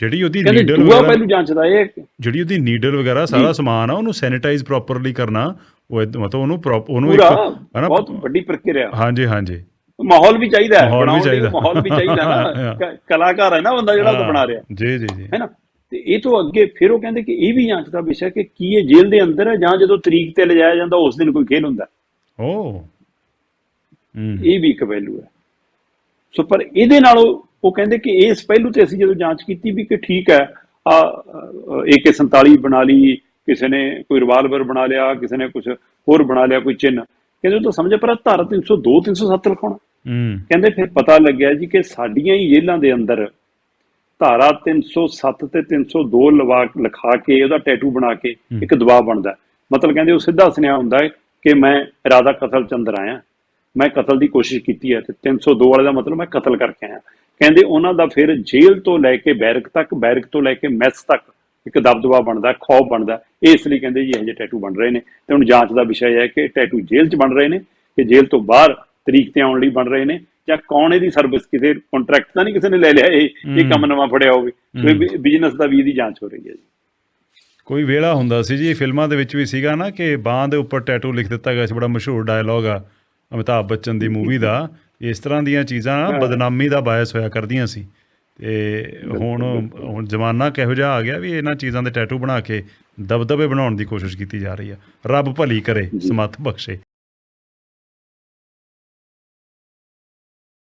ਜਿਹੜੀ ਉਹਦੀ ਨੀਡਲ ਵਗੈਰਾ ਪਹਿਲੂ ਜਾਂਚ ਦਾ ਇਹ ਜਿਹੜੀ ਉਹਦੀ ਨੀਡਲ ਵਗੈਰਾ ਸਾਰਾ ਸਮਾਨ ਆ ਉਹਨੂੰ ਸੈਨੀਟਾਈਜ਼ ਪ੍ਰੋਪਰਲੀ ਕਰਨਾ ਉਹ ਮਤਲਬ ਉਹਨੂੰ ਉਹਨੂੰ ਪੂਰਾ ਹਨਾ ਬਹੁਤ ਵੱਡੀ ਪ੍ਰਕਿਰਿਆ। ਹਾਂਜੀ ਹਾਂਜੀ। ਮਾਹੌਲ ਵੀ ਚਾਹੀਦਾ ਹੈ ਮਾਹੌਲ ਵੀ ਚਾਹੀਦਾ। ਮਾਹੌਲ ਵੀ ਚਾਹੀਦਾ। ਨਾ। ਕਲਾਕਾਰ ਹੈ ਨਾ ਬੰਦਾ ਜਿਹੜਾ ਉਹ ਬਣਾ ਰਿਹਾ। ਜੀ ਜੀ ਜੀ। ਹੈ ਨਾ? ਤੇ ਇਹ ਤੋਂ ਅੱਗੇ ਫਿਰ ਉਹ ਕਹਿੰਦੇ ਕਿ ਇਹ ਵੀ ਜਾਂਚ ਦਾ ਵਿਸ਼ਾ ਕਿ ਕੀ ਇਹ ਜੇਲ੍ਹ ਦੇ ਅੰਦਰ ਹੈ ਜਾਂ ਜਦੋਂ ਤਰੀਕ ਤੇ ਲਿਜਾਇਆ ਜਾਂਦਾ ਉਸ ਦਿਨ ਕੋਈ ਖੇਲ ਹੁੰਦਾ ਓ। ਹੂੰ। ਇਹ ਵੀ ਇੱਕ ਪਹਿਲੂ ਹੈ। ਸੋ ਪਰ ਇਹਦੇ ਨਾਲ ਉਹ ਕਹਿੰਦੇ ਕਿ ਇਸ ਪਹਿਲੂ ਤੇ ਅਸੀਂ ਜਦੋਂ ਜਾਂਚ ਕੀਤੀ ਵੀ ਕਿ ਠੀਕ ਹੈ ਆ AK47 ਬਣਾ ਲਈ ਕਿਸੇ ਨੇ ਕੋਈ ਰਿਵਾਲਵਰ ਬਣਾ ਲਿਆ ਕਿਸੇ ਨੇ ਕੁਝ ਹੋਰ ਬਣਾ ਲਿਆ ਕੋਈ ਚਿੰਨ ਕਹਿੰਦੇ ਉਹ ਤਾਂ ਸਮਝੇ ਪਰ ਧਾਰਾ 302 307 ਲਿਖਾਉਣਾ। ਹੂੰ। ਕਹਿੰਦੇ ਫਿਰ ਪਤਾ ਲੱਗਿਆ ਜੀ ਕਿ ਸਾਡੀਆਂ ਹੀ ਜੇਲ੍ਹਾਂ ਦੇ ਅੰਦਰ ਧਾਰਾ 307 ਤੇ 302 ਲਵਾ ਲਿਖਾ ਕੇ ਉਹਦਾ ਟੈਟੂ ਬਣਾ ਕੇ ਇੱਕ ਦਬਾਅ ਬਣਦਾ। ਮਤਲਬ ਕਹਿੰਦੇ ਉਹ ਸਿੱਧਾ ਸੁਨੇਹਾ ਹੁੰਦਾ ਹੈ ਕਿ ਮੈਂ ਇਰਾਦਾ ਕਤਲ ਚ ਅੰਦਰ ਆਇਆ। ਮੈਂ ਕਤਲ ਦੀ ਕੋਸ਼ਿਸ਼ ਕੀਤੀ ਹੈ ਤੇ 302 ਵਾਲੇ ਦਾ ਮਤਲਬ ਮੈਂ ਕਤਲ ਕਰਕੇ ਆਇਆ। ਕਹਿੰਦੇ ਉਹਨਾਂ ਦਾ ਫਿਰ ਜੇਲ੍ਹ ਤੋਂ ਲੈ ਕੇ ਬੈਰਕ ਤੱਕ ਬੈਰਕ ਤੋਂ ਲੈ ਕੇ ਮੈਸ ਤੱਕ ਇੱਕ ਦਬਦਬਾ ਬਣਦਾ ਖੌਫ ਬਣਦਾ। ਇਸ ਲਈ ਕਹਿੰਦੇ ਜੀ ਇਹ ਜਿਹੇ ਟੈਟੂ ਬਣ ਰਹੇ ਨੇ। ਤੇ ਹੁਣ ਜਾਂਚ ਦਾ ਵਿਸ਼ਾ ਹੈ ਕਿ ਟੈਟੂ ਜੇਲ੍ਹ 'ਚ ਬਣ ਰਹੇ ਨੇ ਕਿ ਜੇਲ੍ਹ ਤੋਂ ਬਾਹਰ ਤਰੀਕ ਤੇ ਆਉਣ ਲਈ ਬਣ ਰਹੇ ਨੇ ਜਾਂ ਕੌਣ ਇਹਦੀ ਸਰਵਿਸ ਕਿਸੇ ਕੰਟਰੈਕਟ ਤਾਂ ਨਹੀਂ ਕਿਸੇ ਨੇ ਲੈ ਲਿਆ ਇਹ ਇਹ ਕੰਮ ਨਵਾਂ ਫੜਿਆ ਹੋਵੇ। ਕੋਈ ਬਿਜ਼ਨਸ ਦਾ ਵੀ ਇਹਦੀ ਜਾਂਚ ਹੋ ਰਹੀ ਹੈ ਜੀ। ਕੋਈ ਵੇਲਾ ਹੁੰਦਾ ਸੀ ਜੀ ਫਿਲਮਾਂ ਦੇ ਵਿੱਚ ਵੀ ਸੀਗਾ ਨਾ ਕਿ ਬਾਂਹ ਦੇ ਉੱਪਰ ਟੈਟੂ ਲਿਖ ਦਿੱਤਾ ਗਿਆ ਸੀ ਬੜਾ ਮਸ਼ਹੂਰ ਡਾਇਲੌਗ ਆ। ਅਮਿਤਾਭ ਬੱਚਨ ਦੀ ਮੂਵੀ ਦਾ ਇਸ ਤਰ੍ਹਾਂ ਦੀਆਂ ਚੀਜ਼ਾਂ ਬਦਨਾਮੀ ਦਾ ਬਾਇਸ ਹੋਇਆ ਕਰਦੀਆਂ ਸੀ। ਤੇ ਹੁਣ ਹੁਣ ਜ਼ਮਾਨਾ ਕਿਹੋ ਜਿਹਾ ਆ ਗਿਆ ਵੀ ਇਹਨਾਂ ਚੀਜ਼ਾਂ ਦੇ ਟੈਟੂ ਬਣਾ ਕੇ ਦਬਦਬੇ ਬਣਾਉਣ ਦੀ ਕੋਸ਼ਿਸ਼ ਕੀਤੀ ਜਾ ਰਹੀ ਆ। ਰੱਬ ਭਲੀ ਕਰੇ ਸਮੱਤ ਬਖਸ਼ੇ।